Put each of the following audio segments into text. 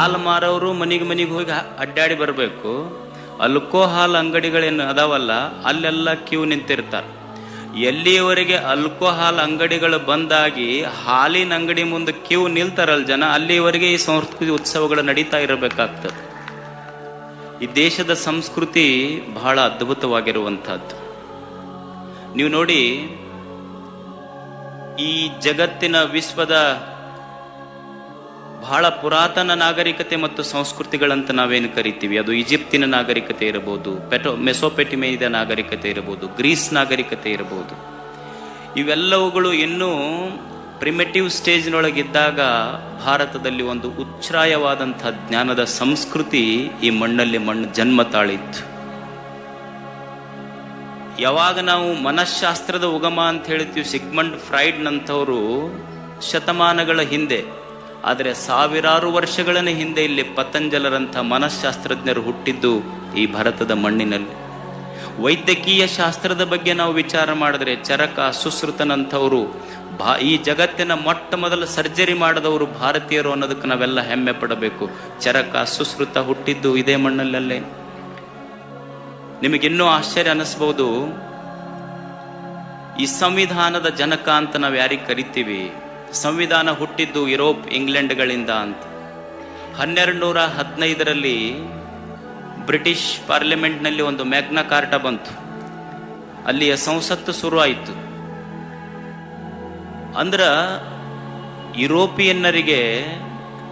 ಹಾಲು ಮಾರೋರು ಮನೆಗೆ ಮನೆಗೆ ಹೋಗಿ ಅಡ್ಡಾಡಿ ಬರಬೇಕು. ಅಲ್ಕೋಹಾಲ್ ಅಂಗಡಿಗಳೇನು ಅದಾವಲ್ಲ, ಅಲ್ಲೆಲ್ಲ ಕ್ಯೂ ನಿಂತಿರ್ತಾರೆ. ಎಲ್ಲಿಯವರೆಗೆ ಅಲ್ಕೋಹಾಲ್ ಅಂಗಡಿಗಳು ಬಂದಾಗಿ ಹಾಲಿನ ಅಂಗಡಿ ಮುಂದೆ ಕ್ಯೂ ನಿಲ್ತಾರಲ್ಲ ಜನ ಅಲ್ಲಿಯವರೆಗೆ ಈ ಸಂಸ್ಕೃತಿ ಉತ್ಸವಗಳು ನಡೀತಾ ಇರಬೇಕಾಗ್ತದೆ. ಈ ದೇಶದ ಸಂಸ್ಕೃತಿ ಬಹಳ ಅದ್ಭುತವಾಗಿರುವಂಥದ್ದು. ನೀವು ನೋಡಿ, ಈ ಜಗತ್ತಿನ ವಿಶ್ವದ ಬಹಳ ಪುರಾತನ ನಾಗರಿಕತೆ ಮತ್ತು ಸಂಸ್ಕೃತಿಗಳಂತ ನಾವೇನು ಕರಿತೀವಿ? ಅದು ಈಜಿಪ್ತಿನ ನಾಗರಿಕತೆ ಇರಬಹುದು, ಪೆಟೋ ಮೆಸೋಪೆಟಿಮೇದ ನಾಗರಿಕತೆ ಇರಬಹುದು, ಗ್ರೀಸ್ ನಾಗರಿಕತೆ ಇರಬಹುದು. ಇವೆಲ್ಲವುಗಳು ಇನ್ನೂ ಪ್ರಿಮೆಟಿವ್ ಸ್ಟೇಜ್ನೊಳಗಿದ್ದಾಗ ಭಾರತದಲ್ಲಿ ಒಂದು ಉಚ್ಛ್ರಾಯವಾದಂಥ ಜ್ಞಾನದ ಸಂಸ್ಕೃತಿ ಈ ಮಣ್ಣಲ್ಲಿ ಮಣ್ಣು ಜನ್ಮ ತಾಳಿತ್ತು. ಯಾವಾಗ ನಾವು ಮನಃಶಾಸ್ತ್ರದ ಉಗಮ ಅಂತ ಹೇಳ್ತೀವಿ, ಸಿಗ್ಮಂಡ್ ಫ್ರೈಡ್ನಂಥವರು ಶತಮಾನಗಳ ಹಿಂದೆ ಆದರೆ ಸಾವಿರಾರು ವರ್ಷಗಳ ಹಿಂದೆ ಇಲ್ಲಿ ಪತಂಜಲರಂಥ ಮನಃಶಾಸ್ತ್ರಜ್ಞರು ಹುಟ್ಟಿದ್ದು ಈ ಭಾರತದ ಮಣ್ಣಿನಲ್ಲಿ. ವೈದ್ಯಕೀಯ ಶಾಸ್ತ್ರದ ಬಗ್ಗೆ ನಾವು ವಿಚಾರ ಮಾಡಿದ್ರೆ ಚರಕ, ಸುಶ್ರುತನಂಥವರು, ಭಾ, ಈ ಜಗತ್ತಿನ ಮೊಟ್ಟ ಮೊದಲು ಸರ್ಜರಿ ಮಾಡಿದವರು ಭಾರತೀಯರು ಅನ್ನೋದಕ್ಕೆ ನಾವೆಲ್ಲ ಹೆಮ್ಮೆ ಪಡಬೇಕು. ಚರಕ, ಸುಶ್ರುತ ಹುಟ್ಟಿದ್ದು ಇದೇ ಮಣ್ಣಲ್ಲೇ ನಿಮಗಿನ್ನೂ ಆಶ್ಚರ್ಯ ಅನ್ನಿಸ್ಬೋದು ಈ ಸಂವಿಧಾನದ ಜನಕ ಅಂತ ನಾವು ಯಾರಿಗೆ ಕರಿತೀವಿ? ಸಂವಿಧಾನ ಹುಟ್ಟಿದ್ದು ಯುರೋಪ್, ಇಂಗ್ಲೆಂಡ್ಗಳಿಂದ ಅಂತ. ಹನ್ನೆರಡು ನೂರ ಹದಿನೈದರಲ್ಲಿ ಬ್ರಿಟಿಷ್ ಪಾರ್ಲಿಮೆಂಟ್ನಲ್ಲಿ ಒಂದು ಮ್ಯಾಗ್ನ ಕಾರ್ಟ ಬಂತು. ಅಲ್ಲಿಯ ಸಂಸತ್ತು ಶುರುವಾಯಿತು. ಅಂದ್ರ ಯುರೋಪಿಯನ್ನರಿಗೆ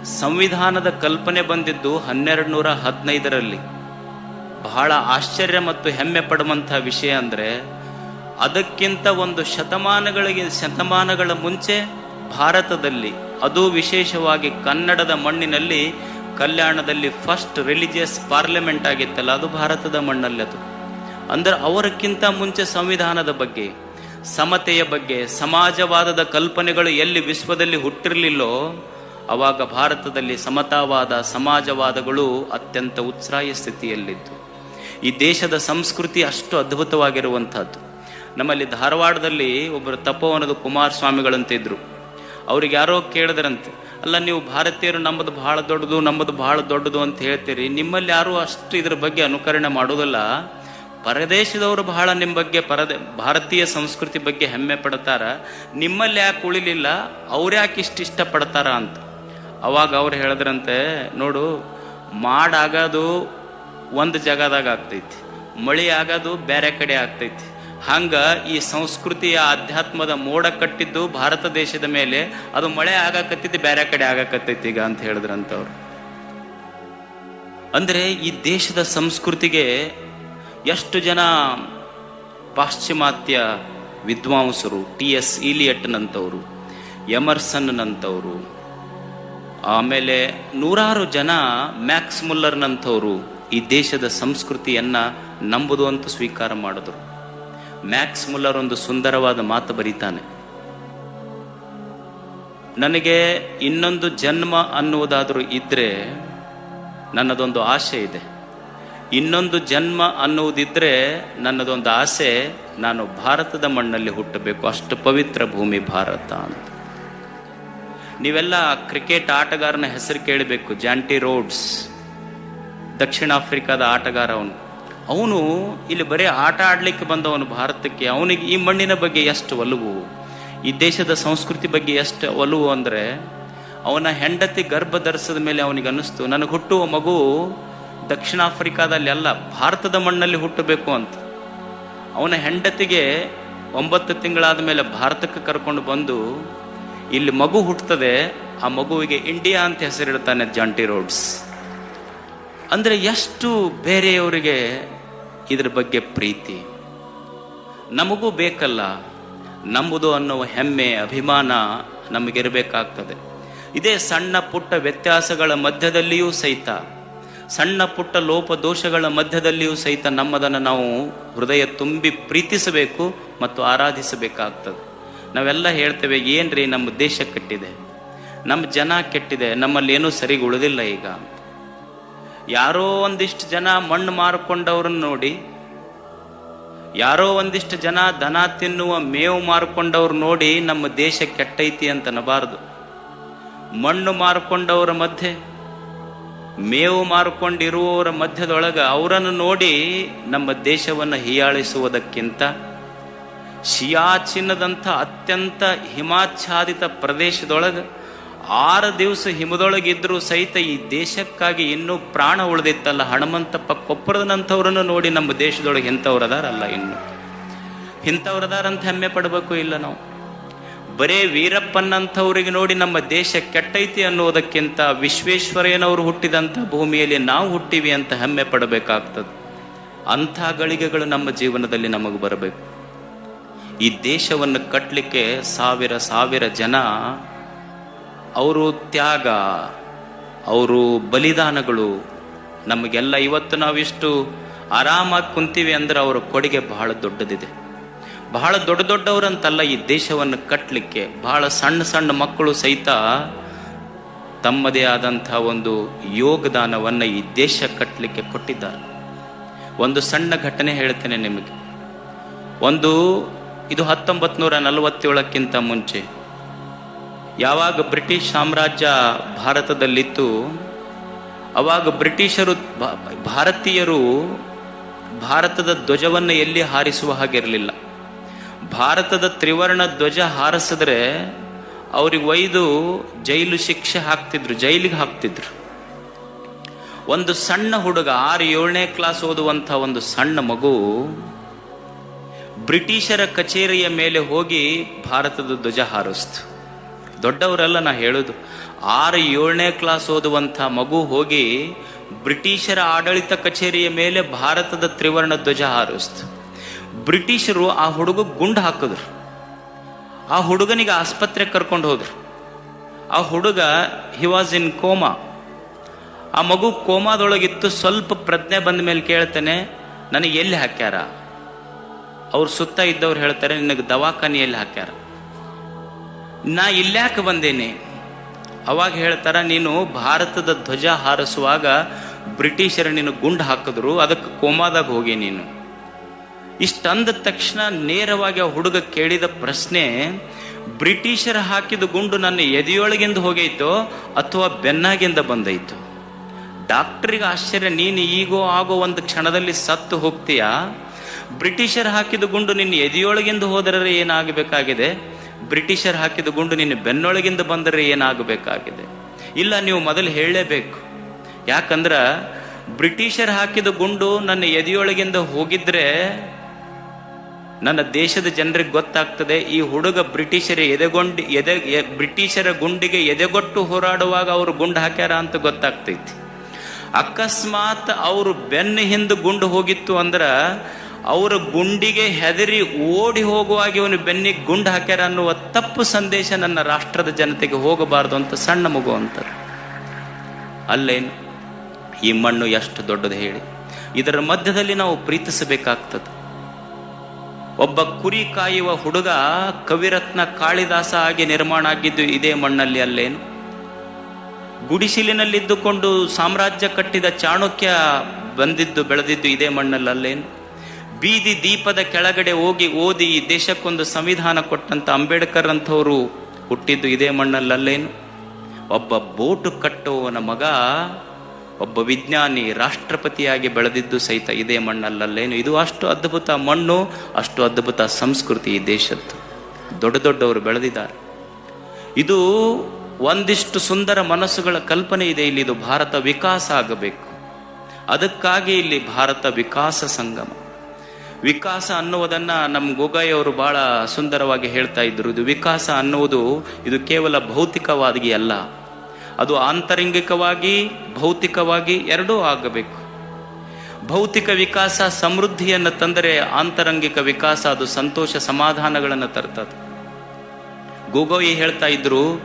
ಸಂವಿಧಾನದ ಕಲ್ಪನೆ ಬಂದಿದ್ದು ಹನ್ನೆರಡು ನೂರ ಹದಿನೈದರಲ್ಲಿ ಬಹಳ ಆಶ್ಚರ್ಯ ಮತ್ತು ಹೆಮ್ಮೆ ಪಡುವಂತಹ ವಿಷಯ ಅಂದ್ರೆ ಅದಕ್ಕಿಂತ ಒಂದು ಶತಮಾನಗಳಿಗೆ ಶತಮಾನಗಳ ಮುಂಚೆ ಭಾರತದಲ್ಲಿ ಅದು ವಿಶೇಷವಾಗಿ ಕನ್ನಡದ ಮಣ್ಣಿನಲ್ಲಿ ಕಲ್ಯಾಣದಲ್ಲಿ ಫಸ್ಟ್ ರಿಲಿಜಿಯಸ್ ಪಾರ್ಲಿಮೆಂಟ್ ಆಗಿತ್ತಲ್ಲ, ಅದು ಭಾರತದ ಮಣ್ಣಲ್ಲಿ ಅದು. ಅಂದ್ರೆ ಅವರಕ್ಕಿಂತ ಮುಂಚೆ ಸಂವಿಧಾನದ ಬಗ್ಗೆ, ಸಮತೆಯ ಬಗ್ಗೆ, ಸಮಾಜವಾದದ ಕಲ್ಪನೆಗಳು ಎಲ್ಲಿ ವಿಶ್ವದಲ್ಲಿ ಹುಟ್ಟಿರಲಿಲ್ಲೋ, ಅವಾಗ ಭಾರತದಲ್ಲಿ ಸಮತಾವಾದ, ಸಮಾಜವಾದಗಳು ಅತ್ಯಂತ ಉತ್ಸಾಹ ಸ್ಥಿತಿಯಲ್ಲಿದ್ದು ಈ ದೇಶದ ಸಂಸ್ಕೃತಿ ಅಷ್ಟು ಅದ್ಭುತವಾಗಿರುವಂತಹದ್ದು ನಮ್ಮಲ್ಲಿ ಧಾರವಾಡದಲ್ಲಿ ಒಬ್ಬರು ತಪೋವನದ ಕುಮಾರಸ್ವಾಮಿಗಳಂತ ಇದ್ರು ಅವ್ರಿಗೆ ಯಾರೋ ಕೇಳಿದ್ರಂತೆ, ಅಲ್ಲ, ನೀವು ಭಾರತೀಯರು ನಮ್ಮದು ಬಹಳ ದೊಡ್ಡದು ನಮ್ಮದು ಬಹಳ ದೊಡ್ಡದು ಅಂತ ಹೇಳ್ತೀರಿ. ನಿಮ್ಮಲ್ಲಿ ಯಾರು ಅಷ್ಟು ಇದ್ರ ಬಗ್ಗೆ ಅನುಕರಣೆ ಮಾಡೋದಲ್ಲ. ಪರದೇಶದವರು ಬಹಳ ನಿಮ್ಮ ಬಗ್ಗೆ, ಪರದೆ, ಭಾರತೀಯ ಸಂಸ್ಕೃತಿ ಬಗ್ಗೆ ಹೆಮ್ಮೆ ಪಡ್ತಾರ. ನಿಮ್ಮಲ್ಲಿ ಯಾಕೆ ಉಳಿಲಿಲ್ಲ? ಅವ್ರು ಯಾಕೆ ಇಷ್ಟು ಇಷ್ಟಪಡ್ತಾರ ಅಂತ. ಅವಾಗ ಅವ್ರು ಹೇಳಿದ್ರಂತೆ, ನೋಡು ಮಾಡಾಗೋದು ಒಂದು ಜಾಗದಾಗ ಆಗ್ತೈತಿ, ಮಳೆ ಆಗೋದು ಬೇರೆ ಕಡೆ ಆಗ್ತೈತಿ. ಹಂಗ ಈ ಸಂಸ್ಕೃತಿಯ ಆಧ್ಯಾತ್ಮದ ಮೋಡ ಕಟ್ಟಿದ್ದು ಭಾರತ ದೇಶದ ಮೇಲೆ. ಅದು ಮಳೆ ಆಗಕತ್ತಿದ್ದು ಬೇರೆ ಕಡೆ ಆಗಕತ್ತೈತಿ ಈಗ ಅಂತ ಹೇಳಿದ್ರಂತವ್ರು. ಅಂದ್ರೆ ಈ ದೇಶದ ಸಂಸ್ಕೃತಿಗೆ ಎಷ್ಟು ಜನ ಪಾಶ್ಚಿಮಾತ್ಯ ವಿದ್ವಾಂಸರು, ಟಿ ಎಸ್ ಇಲಿಯಟ್ನಂಥವ್ರು ಎಮರ್ಸನ್ನಂಥವ್ರು ಆಮೇಲೆ ನೂರಾರು ಜನ ಮ್ಯಾಕ್ಸ್ ಮುಲ್ಲರ್ನಂಥವ್ರು ಈ ದೇಶದ ಸಂಸ್ಕೃತಿಯನ್ನ ನಂಬುದು ಅಂತ ಸ್ವೀಕಾರ ಮಾಡಿದ್ರು. ಮ್ಯಾಕ್ಸ್ ಮುಲ್ಲರ್ ಒಂದು ಸುಂದರವಾದ ಮಾತು ಬರೀತಾನೆ. ನನಗೆ ಇನ್ನೊಂದು ಜನ್ಮ ಅನ್ನುವುದಾದರೂ ಇದ್ರೆ ನನ್ನದೊಂದು ಆಸೆ ಇದೆ. ಇನ್ನೊಂದು ಜನ್ಮ ಅನ್ನುವುದಿದ್ರೆ ನನ್ನದೊಂದು ಆಸೆ ನಾನು ಭಾರತದ ಮಣ್ಣಲ್ಲಿ ಹುಟ್ಟಬೇಕು. ಅಷ್ಟು ಪವಿತ್ರ ಭೂಮಿ ಭಾರತ ಅಂತ. ನೀವೆಲ್ಲ ಕ್ರಿಕೆಟ್ ಆಟಗಾರನ ಹೆಸರು ಕೇಳಬೇಕು. ಜಾಂಟಿ ರೋಡ್ಸ್, ದಕ್ಷಿಣ ಆಫ್ರಿಕಾದ ಆಟಗಾರ ಅವನು. ಅವನು ಇಲ್ಲಿ ಬರೀ ಆಟ ಆಡ್ಲಿಕ್ಕೆ ಬಂದವನು ಭಾರತಕ್ಕೆ. ಅವನಿಗೆ ಈ ಮಣ್ಣಿನ ಬಗ್ಗೆ ಎಷ್ಟು ಒಲವು? ಈ ದೇಶದ ಸಂಸ್ಕೃತಿ ಬಗ್ಗೆ ಎಷ್ಟು ಒಲವು ಅಂದ್ರೆ ಅವನ ಹೆಂಡತಿ ಗರ್ಭ ಧರಿಸಿದ ಮೇಲೆ ಅವನಿಗೆ ಅನ್ನಿಸ್ತು, ನನಗೆ ಹುಟ್ಟುವ ಮಗು ದಕ್ಷಿಣ ಆಫ್ರಿಕಾದಲ್ಲಿ ಅಲ್ಲ, ಭಾರತದ ಮಣ್ಣಲ್ಲಿ ಹುಟ್ಟಬೇಕು ಅಂತ. ಅವನ ಹೆಂಡತಿಗೆ ಒಂಬತ್ತು ತಿಂಗಳಾದ ಮೇಲೆ ಭಾರತಕ್ಕೆ ಕರ್ಕೊಂಡು ಬಂದು, ಇಲ್ಲಿ ಮಗು ಹುಟ್ಟುತ್ತದೆ, ಆ ಮಗುವಿಗೆ ಇಂಡಿಯಾ ಅಂತ ಹೆಸರಿಡ್ತಾನೆ ಜಾಂಟಿ ರೋಡ್ಸ್. ಅಂದ್ರೆ ಎಷ್ಟು ಬೇರೆಯವರಿಗೆ ಇದ್ರ ಬಗ್ಗೆ ಪ್ರೀತಿ. ನಮಗೂ ಬೇಕಲ್ಲ ನಂಬುದು ಅನ್ನುವ ಹೆಮ್ಮೆ, ಅಭಿಮಾನ ನಮಗಿರಬೇಕಾಗ್ತದೆ. ಇದೇ ಸಣ್ಣ ಪುಟ್ಟ ವ್ಯತ್ಯಾಸಗಳ ಮಧ್ಯದಲ್ಲಿಯೂ ಸಹಿತ, ಸಣ್ಣ ಪುಟ್ಟ ಲೋಪ ದೋಷಗಳ ಮಧ್ಯದಲ್ಲಿಯೂ ಸಹಿತ ನಮ್ಮದನ್ನು ನಾವು ಹೃದಯ ತುಂಬಿ ಪ್ರೀತಿಸಬೇಕು ಮತ್ತು ಆರಾಧಿಸಬೇಕಾಗ್ತದೆ. ನಾವೆಲ್ಲ ಹೇಳ್ತೇವೆ, ಏನ್ರಿ ನಮ್ಮ ದೇಶ ಕೆಟ್ಟಿದೆ? ನಮ್ಮ ಜನ ಕೆಟ್ಟಿದೆ? ನಮ್ಮಲ್ಲಿ ಏನೂ ಸರಿಗೆ ಉಳಿದಿಲ್ಲ ಈಗ. ಯಾರೋ ಒಂದಿಷ್ಟು ಜನ ಮಣ್ಣು ಮಾರಿಕೊಂಡವ್ರನ್ನ ನೋಡಿ, ಯಾರೋ ಒಂದಿಷ್ಟು ಜನ ದನ ತಿನ್ನುವ ಮೇವು ಮಾರ್ಕೊಂಡವ್ರು ನೋಡಿ ನಮ್ಮ ದೇಶ ಕೆಟ್ಟೈತಿ ಅಂತ ಅನ್ನಬಾರದು ಮಣ್ಣು ಮಾರ್ಕೊಂಡವರ ಮಧ್ಯೆ, ಮೇವು ಮಾರ್ಕೊಂಡಿರುವವರ ಮಧ್ಯದೊಳಗೆ ಅವರನ್ನು ನೋಡಿ ನಮ್ಮ ದೇಶವನ್ನು ಹೀಯಾಳಿಸುವುದಕ್ಕಿಂತ ಶಿಯಾಚಿನ್ನದಂಥ ಅತ್ಯಂತ ಹಿಮಾಚ್ಛಾದಿತ ಪ್ರದೇಶದೊಳಗೆ ಆರು ದಿವಸ ಹಿಮದೊಳಗಿದ್ರೂ ಸಹಿತ ಈ ದೇಶಕ್ಕಾಗಿ ಇನ್ನೂ ಪ್ರಾಣ ಉಳಿದಿತ್ತಲ್ಲ. ಹನುಮಂತಪ್ಪ ಕೊಪ್ಪರದನಂಥವ್ರನ್ನು ನೋಡಿ ನಮ್ಮ ದೇಶದೊಳಗೆ ಇಂಥವ್ರದಾರಲ್ಲ ಇನ್ನು. ಇಂಥವ್ರದಾರಂತ ಹೆಮ್ಮೆ ಪಡಬೇಕು ಇಲ್ಲ ನಾವು. ಬರೇ ವೀರಪ್ಪನಂಥವ್ರಿಗೆ ನೋಡಿ ನಮ್ಮ ದೇಶ ಕೆಟ್ಟೈತಿ ಅನ್ನೋದಕ್ಕಿಂತ ವಿಶ್ವೇಶ್ವರಯ್ಯನವರು ಹುಟ್ಟಿದಂಥ ಭೂಮಿಯಲ್ಲಿ ನಾವು ಹುಟ್ಟಿವಿ ಅಂತ ಹೆಮ್ಮೆ ಪಡಬೇಕಾಗ್ತದೆ. ಅಂಥ ಗಳಿಗೆಗಳು ನಮ್ಮ ಜೀವನದಲ್ಲಿ ನಮಗೆ ಬರಬೇಕು. ಈ ದೇಶವನ್ನು ಕಟ್ಟಲಿಕ್ಕೆ ಸಾವಿರ ಸಾವಿರ ಜನ ಅವರು ತ್ಯಾಗ, ಅವರು ಬಲಿದಾನಗಳು. ನಮಗೆಲ್ಲ ಇವತ್ತು ನಾವಿಷ್ಟು ಆರಾಮಾಗಿ ಕುಂತೀವಿ ಅಂದ್ರೆ ಅವರ ಕೊಡುಗೆ ಬಹಳ ದೊಡ್ಡದಿದೆ. ಬಹಳ ದೊಡ್ಡ ದೊಡ್ಡವರಂತಲ್ಲ ಈ ದೇಶವನ್ನು ಕಟ್ಟಲಿಕ್ಕೆ ಬಹಳ ಸಣ್ಣ ಸಣ್ಣ ಮಕ್ಕಳು ಸಹಿತ ತಮ್ಮದೇ ಆದಂಥ ಒಂದು ಯೋಗದಾನವನ್ನು ಈ ದೇಶ ಕಟ್ಟಲಿಕ್ಕೆ ಕೊಟ್ಟಿದ್ದಾರೆ. ಒಂದು ಸಣ್ಣ ಘಟನೆ ಹೇಳ್ತೇನೆ ನಿಮಗೆ. ಒಂದು ಇದು ಹತ್ತೊಂಬತ್ತು ನೂರ ನಲವತ್ತೇಳಕ್ಕಿಂತ ಮುಂಚೆ. ಯಾವಾಗ ಬ್ರಿಟಿಷ್ ಸಾಮ್ರಾಜ್ಯ ಭಾರತದಲ್ಲಿತ್ತು, ಅವಾಗ ಬ್ರಿಟಿಷರು ಭಾರತೀಯರು ಭಾರತದ ಧ್ವಜವನ್ನು ಎಲ್ಲಿ ಹಾರಿಸುವ ಹಾಗಿರಲಿಲ್ಲ. ಭಾರತದ ತ್ರಿವರ್ಣ ಧ್ವಜ ಹಾರಿಸಿದ್ರೆ ಅವ್ರಿಗೆ ಒಯ್ದು ಜೈಲು ಶಿಕ್ಷೆ ಹಾಕ್ತಿದ್ರು, ಜೈಲಿಗೆ ಹಾಕ್ತಿದ್ರು. ಒಂದು ಸಣ್ಣ ಹುಡುಗ, ಆರು, ಏಳನೇ ಕ್ಲಾಸ್ ಓದುವಂಥ ಒಂದು ಸಣ್ಣ ಮಗು ಬ್ರಿಟಿಷರ ಕಚೇರಿಯ ಮೇಲೆ ಹೋಗಿ ಭಾರತದ ಧ್ವಜ ಹಾರಿಸ್ತು. ದೊಡ್ಡವರೆಲ್ಲ ನಾ ಹೇಳುದು. ಆರು, ಏಳನೇ ಕ್ಲಾಸ್ ಓದುವಂಥ ಮಗು ಹೋಗಿ ಬ್ರಿಟಿಷರ ಆಡಳಿತ ಕಚೇರಿಯ ಮೇಲೆ ಭಾರತದ ತ್ರಿವರ್ಣ ಧ್ವಜ ಹಾರಿಸ್ತು. ಬ್ರಿಟಿಷರು ಆ ಹುಡುಗ ಗುಂಡು ಹಾಕಿದ್ರು. ಆ ಹುಡುಗನಿಗೆ ಆಸ್ಪತ್ರೆಗೆ ಕರ್ಕೊಂಡು ಹೋದ್ರು. ಆ ಹುಡುಗ ಹಿ ವಾಸ್ ಇನ್ ಕೋಮಾ ಆ ಮಗು ಕೋಮಾದೊಳಗಿತ್ತು, ಸ್ವಲ್ಪ ಪ್ರಜ್ಞೆ ಬಂದ ಮೇಲೆ ಕೇಳ್ತೇನೆ, ನನಗೆ ಎಲ್ಲಿ ಹಾಕ್ಯಾರ? ಅವ್ರ ಸುತ್ತ ಇದ್ದವ್ರು ಹೇಳ್ತಾರೆ, ನಿನಗೆ ದವಾಖಾನೆಯಲ್ಲಿ ಹಾಕ್ಯಾರ? ನಾ ಇಲ್ಯಾಕೆ ಬಂದೇನೆ. ಅವಾಗ ಹೇಳ್ತಾರ, ನೀನು ಭಾರತದ ಧ್ವಜ ಹಾರಿಸುವಾಗ ಬ್ರಿಟಿಷರ ನೀನು ಗುಂಡು ಹಾಕಿದ್ರು, ಅದಕ್ಕೆ ಕೋಮಾದಾಗ ಹೋಗಿ ನೀನು. ಇಷ್ಟಂದ ತಕ್ಷಣ ನೇರವಾಗಿ ಆ ಹುಡುಗ ಕೇಳಿದ ಪ್ರಶ್ನೆ, ಬ್ರಿಟಿಷರ ಹಾಕಿದ ಗುಂಡು ನನ್ನ ಎದೆಯೊಳಗಿಂದ ಹೋಗೈತೋ ಅಥವಾ ಬೆನ್ನಾಗಿಂದ ಬಂದೈತು? ಡಾಕ್ಟ್ರಿಗೆ ಆಶ್ಚರ್ಯ, ನೀನು ಈಗೋ ಆಗೋ ಒಂದು ಕ್ಷಣದಲ್ಲಿ ಸತ್ತು ಹೋಗ್ತೀಯಾ? ಬ್ರಿಟಿಷರ್ ಹಾಕಿದ ಗುಂಡು ನಿನ್ನ ಎದೆಯೊಳಗಿಂದ ಹೋದರೆ ಏನಾಗಬೇಕಾಗಿದೆ? ಬ್ರಿಟಿಷರ್ ಹಾಕಿದ ಗುಂಡು ನಿನ್ನ ಬೆನ್ನೊಳಗಿಂದ ಬಂದರೆ ಏನಾಗಬೇಕಾಗಿದೆ? ಇಲ್ಲ, ನೀವು ಮೊದಲು ಹೇಳಲೇಬೇಕು ಯಾಕಂದ್ರ ಬ್ರಿಟಿಷರ್ ಹಾಕಿದ ಗುಂಡು ನನ್ನ ಎದೆಯೊಳಗಿಂದ ಹೋಗಿದ್ರೆ ನನ್ನ ದೇಶದ ಜನರಿಗೆ ಗೊತ್ತಾಗ್ತದೆ, ಈ ಹುಡುಗ ಬ್ರಿಟಿಷರ ಎದೆಗೊಂಡು, ಎದೆ ಬ್ರಿಟಿಷರ ಗುಂಡಿಗೆ ಎದೆಗೊಟ್ಟು ಹೋರಾಡುವಾಗ ಅವರು ಗುಂಡು ಹಾಕ್ಯಾರ ಅಂತ ಗೊತ್ತಾಗ್ತೈತಿ. ಅಕಸ್ಮಾತ್ ಅವರು ಬೆನ್ನ ಹಿಂದೆ ಗುಂಡು ಹೋಗಿತ್ತು ಅಂದ್ರ ಅವರ ಗುಂಡಿಗೆ ಹೆದರಿ ಓಡಿ ಹೋಗುವಾಗ ಇವನು ಬೆನ್ನಿಗೆ ಗುಂಡು ಹಾಕ್ಯಾರ ಅನ್ನುವ ತಪ್ಪು ಸಂದೇಶ ನನ್ನ ರಾಷ್ಟ್ರದ ಜನತೆಗೆ ಹೋಗಬಾರದು ಅಂತ ಸಣ್ಣ ಮಗು ಅಂತಾರೆ. ಅಲ್ಲೇನು? ಈ ಮಣ್ಣು ಎಷ್ಟು ದೊಡ್ಡದು ಹೇಳಿ. ಇದರ ಮಧ್ಯದಲ್ಲಿ ನಾವು ಪ್ರೀತಿಸಬೇಕಾಗ್ತದೆ. ಒಬ್ಬ ಕುರಿ ಕಾಯುವ ಹುಡುಗ ಕವಿರತ್ನ ಕಾಳಿದಾಸ ಆಗಿ ನಿರ್ಮಾಣ ಆಗಿದ್ದು ಇದೇ ಮಣ್ಣಲ್ಲಿ ಅಲ್ಲೇನು? ಗುಡಿಸಿಲಿನಲ್ಲಿದ್ದುಕೊಂಡು ಸಾಮ್ರಾಜ್ಯ ಕಟ್ಟಿದ ಚಾಣಕ್ಯ ಬಂದಿದ್ದು ಬೆಳೆದಿದ್ದು ಇದೇ ಮಣ್ಣಲ್ಲಿ ಅಲ್ಲೇನು? ಬೀದಿ ದೀಪದ ಕೆಳಗಡೆ ಹೋಗಿ ಓದಿ ಈ ದೇಶಕ್ಕೊಂದು ಸಂವಿಧಾನ ಕೊಟ್ಟಂತ ಅಂಬೇಡ್ಕರ್ ಅಂಥವರು ಹುಟ್ಟಿದ್ದು ಇದೇ ಮಣ್ಣಲ್ಲಲ್ಲೇನು? ಒಬ್ಬ ಬೋಟು ಕಟ್ಟುವವನ ಮಗ, ಒಬ್ಬ ವಿಜ್ಞಾನಿ, ರಾಷ್ಟ್ರಪತಿಯಾಗಿ ಬೆಳೆದಿದ್ದು ಸಹಿತ ಇದೇ ಮಣ್ಣಲ್ಲಲ್ಲೇನು? ಇದು ಅಷ್ಟು ಅದ್ಭುತ ಮಣ್ಣು, ಅಷ್ಟು ಅದ್ಭುತ ಸಂಸ್ಕೃತಿ ಈ ದೇಶದ್ದು. ದೊಡ್ಡ ದೊಡ್ಡವರು ಬೆಳೆದಿದ್ದಾರೆ. ಇದು ಒಂದಿಷ್ಟು ಸುಂದರ ಮನಸ್ಸುಗಳ ಕಲ್ಪನೆ ಇದೆ ಇಲ್ಲಿ. ಇದು ಭಾರತ ವಿಕಾಸ ಆಗಬೇಕು. ಅದಕ್ಕಾಗಿ ಇಲ್ಲಿ ಭಾರತ ವಿಕಾಸ ಸಂಗಮ. ವಿಕಾಸ ಅನ್ನುವುದನ್ನ ನಮ್ಮ ಗೋಗಾಯಿ ಅವರು ಬಹಳ ಸುಂದರವಾಗಿ ಹೇಳ್ತಾ ಇದ್ರು. ಇದು ವಿಕಾಸ ಅನ್ನುವುದು ಇದು ಕೇವಲ ಭೌತಿಕವಾಗಿ ಅಲ್ಲ. ಅದು ಆಂತರಂಗಿಕವಾಗಿ, ಭೌತಿಕವಾಗಿ ಎರಡೂ ಆಗಬೇಕು. ಭೌತಿಕ ವಿಕಾಸ ಸಮೃದ್ಧಿಯನ್ನು ತಂದರೆ ಆಂತರಂಗಿಕ ವಿಕಾಸ ಅದು ಸಂತೋಷ ಸಮಾಧಾನಗಳನ್ನು ತರ್ತದೆ. ಗೋಗೋಯಿ ಹೇಳ್ತಾ ಇದ್ರು,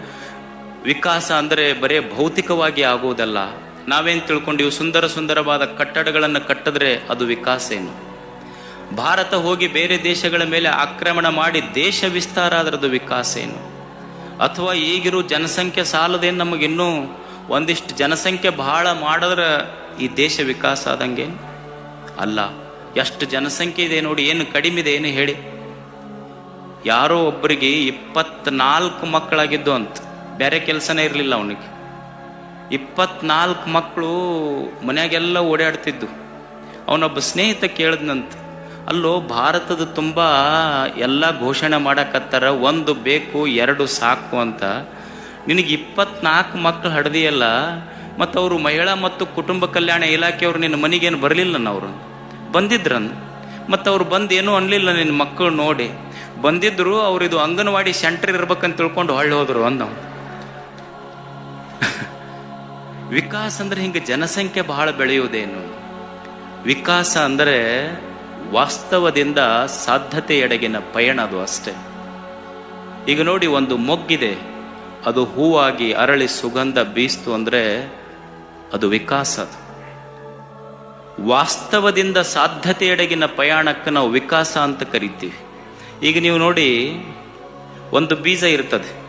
ವಿಕಾಸ ಅಂದರೆ ಬರೇ ಭೌತಿಕವಾಗಿ ಆಗುವುದಲ್ಲ ನಾವೇನು ತಿಳ್ಕೊಂಡಿವು? ಸುಂದರ ಸುಂದರವಾದ ಕಟ್ಟಡಗಳನ್ನು ಕಟ್ಟಿದ್ರೆ ಅದು ವಿಕಾಸ ಏನು ಭಾರತ ಹೋಗಿ ಬೇರೆ ದೇಶಗಳ ಮೇಲೆ ಆಕ್ರಮಣ ಮಾಡಿ ದೇಶ ವಿಸ್ತಾರ ಅದರದ್ದು ವಿಕಾಸ ಏನು? ಅಥವಾ ಈಗಿರೋ ಜನಸಂಖ್ಯೆ ಸಾಲದೇನು ನಮಗಿನ್ನೂ ಒಂದಿಷ್ಟು ಜನಸಂಖ್ಯೆ ಬಹಳ ಮಾಡಿದ್ರೆ ಈ ದೇಶ ವಿಕಾಸ ಆದಂಗೆ ಅಲ್ಲ, ಎಷ್ಟು ಜನಸಂಖ್ಯೆ ಇದೆ ನೋಡಿ, ಏನು ಕಡಿಮೆ ಇದೆ ಏನು ಹೇಳಿ? ಯಾರೋ ಒಬ್ಬರಿಗೆ ಇಪ್ಪತ್ನಾಲ್ಕು ಮಕ್ಕಳಾಗಿದ್ದು ಅಂತ, ಬೇರೆ ಕೆಲಸನೇ ಇರಲಿಲ್ಲ ಅವನಿಗೆ. ಇಪ್ಪತ್ನಾಲ್ಕು ಮಕ್ಕಳು ಮನೆಯಾಗೆಲ್ಲ ಓಡಾಡ್ತಿದ್ದು. ಅವನೊಬ್ಬ ಸ್ನೇಹಿತ ಕೇಳಿದ್ನಂತ ಅಲ್ಲೋ ಭಾರತದ ತುಂಬ ಎಲ್ಲ ಘೋಷಣೆ ಮಾಡಕತ್ತಾರ, ಒಂದು ಬೇಕು, ಎರಡು ಸಾಕು ಅಂತ. ನಿನಗೆ ಇಪ್ಪತ್ನಾಲ್ಕು ಮಕ್ಕಳು ಹಡ್ದಿಯಲ್ಲ, ಮತ್ತು ಅವರು ಮಹಿಳಾ ಮತ್ತು ಕುಟುಂಬ ಕಲ್ಯಾಣ ಇಲಾಖೆಯವರು ನಿನ್ನ ಮನೆಗೇನು ಬರಲಿಲ್ಲ ಅವರು? ಬಂದಿದ್ರನ್? ಮತ್ತು ಅವ್ರು ಬಂದು ಏನೂ ಅನ್ನಲಿಲ್ಲ ನಿನ್ನ ಮಕ್ಕಳು ನೋಡಿ. ಬಂದಿದ್ರು, ಅವ್ರು ಇದು ಅಂಗನವಾಡಿ ಸೆಂಟರ್ ಇರ್ಬೇಕಂತ ತಿಳ್ಕೊಂಡು ಹೊಳ್ಳಿ ಹೋದ್ರು ಅಂದ ವಿಕಾಸ ಅಂದ್ರೆ ಹಿಂಗೆ ಜನಸಂಖ್ಯೆ ಬಹಳ ಬೆಳೆಯುವುದೇನು? ವಿಕಾಸ ಅಂದರೆ ವಾಸ್ತವದಿಂದ ಸಾಧ್ಯತೆಯೆಡೆಗಿನ ಪಯಣ ಅದು ಅಷ್ಟೇ. ಈಗ ನೋಡಿ ಒಂದು ಮೊಗ್ಗಿದೆ. ಅದು ಹೂವಾಗಿ ಅರಳಿ ಸುಗಂಧ ಬೀಸ್ತು ಅಂದ್ರೆ ಅದು ವಿಕಾಸ. ವಾಸ್ತವದಿಂದ ಸಾಧ್ಯತೆಯೆಡೆಗಿನ ಪ್ರಯಾಣಕ್ಕೆ ನಾವು ವಿಕಾಸ ಅಂತ ಕರಿತೀವಿ. ಈಗ ನೀವು ನೋಡಿ ಒಂದು ಬೀಜ ಇರ್ತದೆ.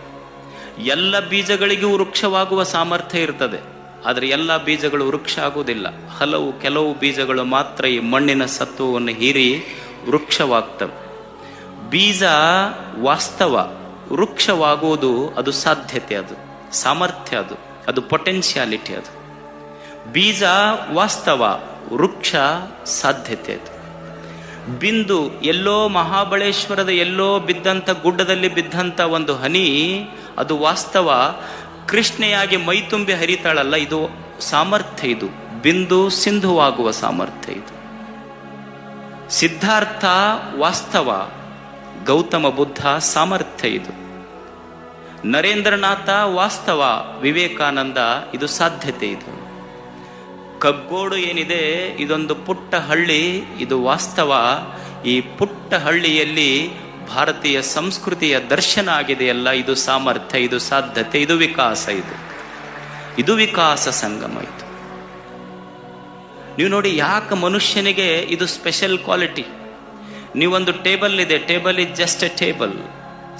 ಎಲ್ಲ ಬೀಜಗಳಿಗೂ ವೃಕ್ಷವಾಗುವ ಸಾಮರ್ಥ್ಯ ಇರ್ತದೆ. ಆದರೆ ಎಲ್ಲ ಬೀಜಗಳು ವೃಕ್ಷ ಆಗುವುದಿಲ್ಲ ಹಲವು ಕೆಲವು ಬೀಜಗಳು ಮಾತ್ರ ಈ ಮಣ್ಣಿನ ಸತ್ವವನ್ನು ಹೀರಿ ವೃಕ್ಷವಾಗ್ತವೆ. ಬೀಜ ವಾಸ್ತವ. ವೃಕ್ಷವಾಗುವುದು ಅದು ಸಾಧ್ಯತೆ ಅದು, ಸಾಮರ್ಥ್ಯ ಅದು ಅದು ಪೊಟೆನ್ಷಿಯಾಲಿಟಿ ಅದು. ಬೀಜ ವಾಸ್ತವ, ವೃಕ್ಷ ಸಾಧ್ಯತೆ ಅದು. ಬಿಂದು ಎಲ್ಲೋ ಮಹಾಬಳೇಶ್ವರದ ಎಲ್ಲೋ ಬಿದ್ದಂಥ ಗುಡ್ಡದಲ್ಲಿ ಬಿದ್ದಂಥ ಒಂದು ಹನಿ, ಅದು ವಾಸ್ತವ. ಕೃಷ್ಣೆಯಾಗಿ ಮೈ ತುಂಬಿ ಹರಿತಾಳಲ್ಲ, ಇದು ಸಾಮರ್ಥ್ಯ ಇದು. ಬಿಂದು ಸಿಂಧುವಾಗುವ ಸಾಮರ್ಥ್ಯ ಇದು. ಸಿದ್ಧಾರ್ಥ ವಾಸ್ತವ, ಗೌತಮ ಬುದ್ಧ ಸಾಮರ್ಥ್ಯ ಇದು. ನರೇಂದ್ರನಾಥ ವಾಸ್ತವ, ವಿವೇಕಾನಂದ ಇದು ಸಾಧ್ಯತೆ ಇದು. ಕಗ್ಗೋಡು ಏನಿದೆ, ಇದೊಂದು ಪುಟ್ಟ ಹಳ್ಳಿ, ಇದು ವಾಸ್ತವ. ಈ ಪುಟ್ಟ ಹಳ್ಳಿಯಲ್ಲಿ ಭಾರತೀಯ ಸಂಸ್ಕೃತಿಯ ದರ್ಶನ ಆಗಿದೆಯಲ್ಲ, ಇದು ಸಾಮರ್ಥ್ಯ, ಇದು ಸಾಧ್ಯತೆ, ಇದು ವಿಕಾಸ ಇದು. ಇದು ವಿಕಾಸ ಸಂಗಮ ಇದು. ನೀವು ನೋಡಿ ಯಾಕೆ ಮನುಷ್ಯನಿಗೆ ಇದು ಸ್ಪೆಷಲ್ ಕ್ವಾಲಿಟಿ ನೀವೊಂದು ಟೇಬಲ್ ಇದೆ table is just a table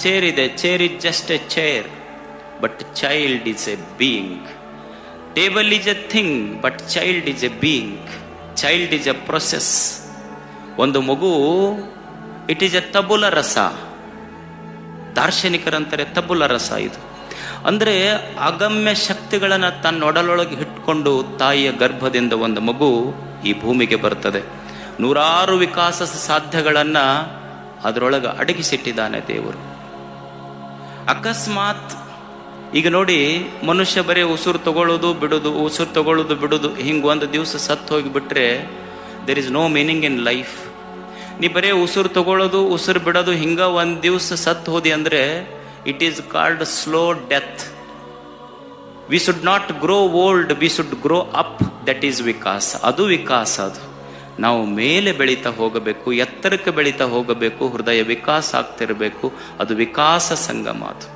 chair ಇದೆ chair is just a chair but child is a being table is a thing but child is a being child is a process ಒಂದು ಮಗು it is A ತಬುಲ ರಸ ದಾರ್ಶನಿಕರಂತಾರೆ ತಬುಲ ರಸ ಇದು. ಅಂದ್ರೆ ಅಗಮ್ಯ ಶಕ್ತಿಗಳನ್ನ ತನ್ನೊಡಲೊಳಗೆ ಇಟ್ಕೊಂಡು ತಾಯಿಯ ಗರ್ಭದಿಂದ ಒಂದು ಮಗು ಈ ಭೂಮಿಗೆ ಬರ್ತದೆ. ನೂರಾರು ವಿಕಾಸ ಸಾಧ್ಯಗಳನ್ನು ಅದರೊಳಗೆ ಅಡಗಿಸಿಟ್ಟಿದ್ದಾನೆ ದೇವರು. ಅಕಸ್ಮಾತ್ ಈಗ ನೋಡಿ ಮನುಷ್ಯ ಬರೀ ಉಸಿರು ತಗೊಳ್ಳೋದು ಬಿಡೋದು, ಉಸಿರು ತಗೊಳ್ಳೋದು ಬಿಡೋದು ಹಿಂಗೆ ಒಂದು ದಿವಸ ಸತ್ತು ಹೋಗಿಬಿಟ್ರೆ there is no meaning in life ನೀ ಬರೀ ಉಸಿರು ತಗೊಳ್ಳೋದು ಉಸಿರು ಬಿಡೋದು ಹಿಂಗ ಒಂದು ದಿವಸ ಸತ್ತು ಹೋದಿ ಅಂದರೆ it is called slow death we should not grow old we should grow up that is Vikas ಅದು ವಿಕಾಸ ಅದು. ನಾವು ಮೇಲೆ ಬೆಳೀತಾ ಹೋಗಬೇಕು, ಎತ್ತರಕ್ಕೆ ಬೆಳೀತಾ ಹೋಗಬೇಕು, ಹೃದಯ ವಿಕಾಸ ಆಗ್ತಿರಬೇಕು, ಅದು ವಿಕಾಸ ಸಂಗಮ ಅದು.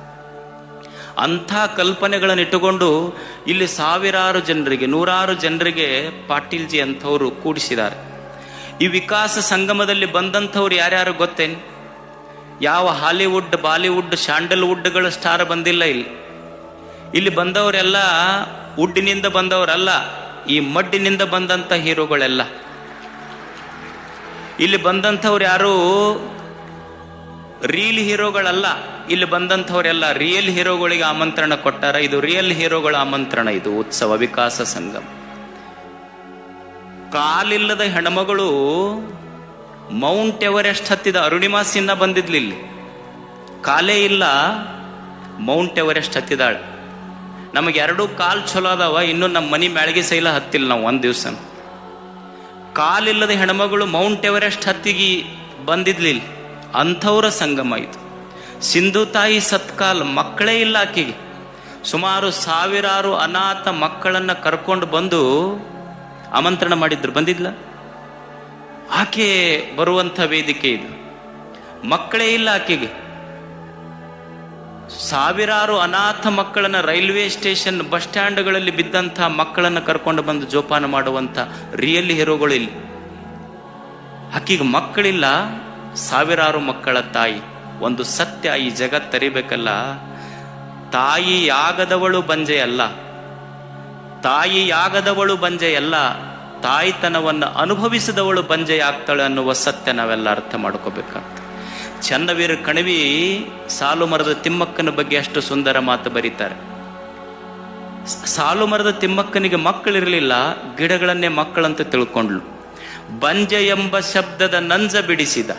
ಅಂಥ ಕಲ್ಪನೆಗಳನ್ನು ಇಟ್ಟುಕೊಂಡು ಇಲ್ಲಿ ಸಾವಿರಾರು ಜನರಿಗೆ, ನೂರಾರು ಜನರಿಗೆ ಪಾಟೀಲ್ಜಿ ಅಂಥವರು ಕೂಡಿಸಿದ್ದಾರೆ. ಈ ವಿಕಾಸ ಸಂಗಮದಲ್ಲಿ ಬಂದಂಥವ್ರು ಯಾರ್ಯಾರು ಗೊತ್ತೇನು? ಯಾವ ಹಾಲಿವುಡ್, ಬಾಲಿವುಡ್, ಶಾಂಡಲ್ವುಡ್ಗಳ ಸ್ಟಾರ್ ಬಂದಿಲ್ಲ ಇಲ್ಲಿ. ಇಲ್ಲಿ ಬಂದವರೆಲ್ಲ ವುಡ್ಡಿನಿಂದ ಬಂದವರಲ್ಲ, ಈ ಮಡ್ಡಿನಿಂದ ಬಂದಂಥ ಹೀರೋಗಳೆಲ್ಲ. ಇಲ್ಲಿ ಬಂದಂಥವ್ರು ಯಾರು ರೀಲ್ ಹೀರೋಗಳಲ್ಲ. ಇಲ್ಲಿ ಬಂದಂಥವರೆಲ್ಲ ರಿಯಲ್ ಹೀರೋಗಳಿಗೆ ಆಮಂತ್ರಣ ಕೊಟ್ಟಾರ. ಇದು ರಿಯಲ್ ಹೀರೋಗಳ ಆಮಂತ್ರಣ, ಇದು ಉತ್ಸವ ವಿಕಾಸ ಸಂಗಮ. ಕಾಲಿಲ್ಲದ ಹೆಣ್ಮಗಳು ಮೌಂಟ್ ಎವರೆಸ್ಟ್ ಹತ್ತಿದ ಅರುಣಿಮಾಸಿಂದ ಬಂದಿದ್ಲಿ ಇಲ್ಲಿ ಕಾಲೇ ಇಲ್ಲ, ಮೌಂಟ್ ಎವರೆಸ್ಟ್ ಹತ್ತಿದಾಳೆ. ನಮಗೆ ಎರಡೂ ಕಾಲ್ ಚಲೋ ಅದಾವ, ಇನ್ನು ನಮ್ಮ ಮನಿ ಮ್ಯಾಳಿಗೆ ಸೈಲ ಹತ್ತಿಲ್ಲ ನಾವು ಒಂದು ದಿವಸ ಕಾಲಿಲ್ಲದ ಹೆಣ್ಮಗಳು ಮೌಂಟ್ ಎವರೆಸ್ಟ್ ಹತ್ತಿಗೆ ಬಂದಿದ್ಲಿ ಇಲ್ಲಿ ಅಂಥವ್ರ ಸಂಗಮ ಇದು. ಸಿಂಧು ತಾಯಿ ಸತ್ಕಾಲ್ ಮಕ್ಕಳೇ ಇಲ್ಲ ಆಕೆಗೆ. ಸುಮಾರು ಸಾವಿರಾರು ಅನಾಥ ಮಕ್ಕಳನ್ನ ಕರ್ಕೊಂಡು ಬಂದು ಆಮಂತ್ರಣ ಮಾಡಿದ್ರು, ಬಂದಿದ್ಲ? ಆಕೆ ಬರುವಂಥ ವೇದಿಕೆ ಇದು. ಮಕ್ಕಳೇ ಇಲ್ಲ ಆಕೆಗೆ. ಸಾವಿರಾರು ಅನಾಥ ಮಕ್ಕಳನ್ನ ರೈಲ್ವೆ ಸ್ಟೇಷನ್ ಬಸ್ ಸ್ಟ್ಯಾಂಡ್ಗಳಲ್ಲಿ ಬಿದ್ದಂಥ ಮಕ್ಕಳನ್ನ ಕರ್ಕೊಂಡು ಬಂದು ಜೋಪಾನ ಮಾಡುವಂಥ ರಿಯಲ್ ಹೀರೋಗಳು ಇಲ್ಲಿ. ಆಕೆಗೆ ಮಕ್ಕಳಿಲ್ಲ, ಸಾವಿರಾರು ಮಕ್ಕಳ ತಾಯಿ. ಒಂದು ಸತ್ಯ ಈ ಜಗತ್ತರಿಬೇಕಲ್ಲ ತಾಯಿಯಾಗದವಳು ಬಂಜೆಯಲ್ಲ ತಾಯಿಯಾಗದವಳು ಬಂಜೆಯಲ್ಲ, ತಾಯಿತನವನ್ನು ಅನುಭವಿಸಿದವಳು ಬಂಜೆಯಾಗ್ತಾಳೆ ಅನ್ನುವ ಸತ್ಯ ನಾವೆಲ್ಲ ಅರ್ಥ ಮಾಡ್ಕೋಬೇಕಂತ. ಚನ್ನವೀರ ಕಣವಿ ಸಾಲು ಮರದ ತಿಮ್ಮಕ್ಕನ ಬಗ್ಗೆ ಅಷ್ಟು ಸುಂದರ ಮಾತು ಬರೀತಾರೆ. ಸಾಲು ಮರದ ತಿಮ್ಮಕ್ಕನಿಗೆ ಮಕ್ಕಳಿರಲಿಲ್ಲ, ಗಿಡಗಳನ್ನೇ ಮಕ್ಕಳಂತ ತಿಳ್ಕೊಂಡ್ಲು ಬಂಜ ಎಂಬ ಶಬ್ದದ ನಂಜ ಬಿಡಿಸಿದ.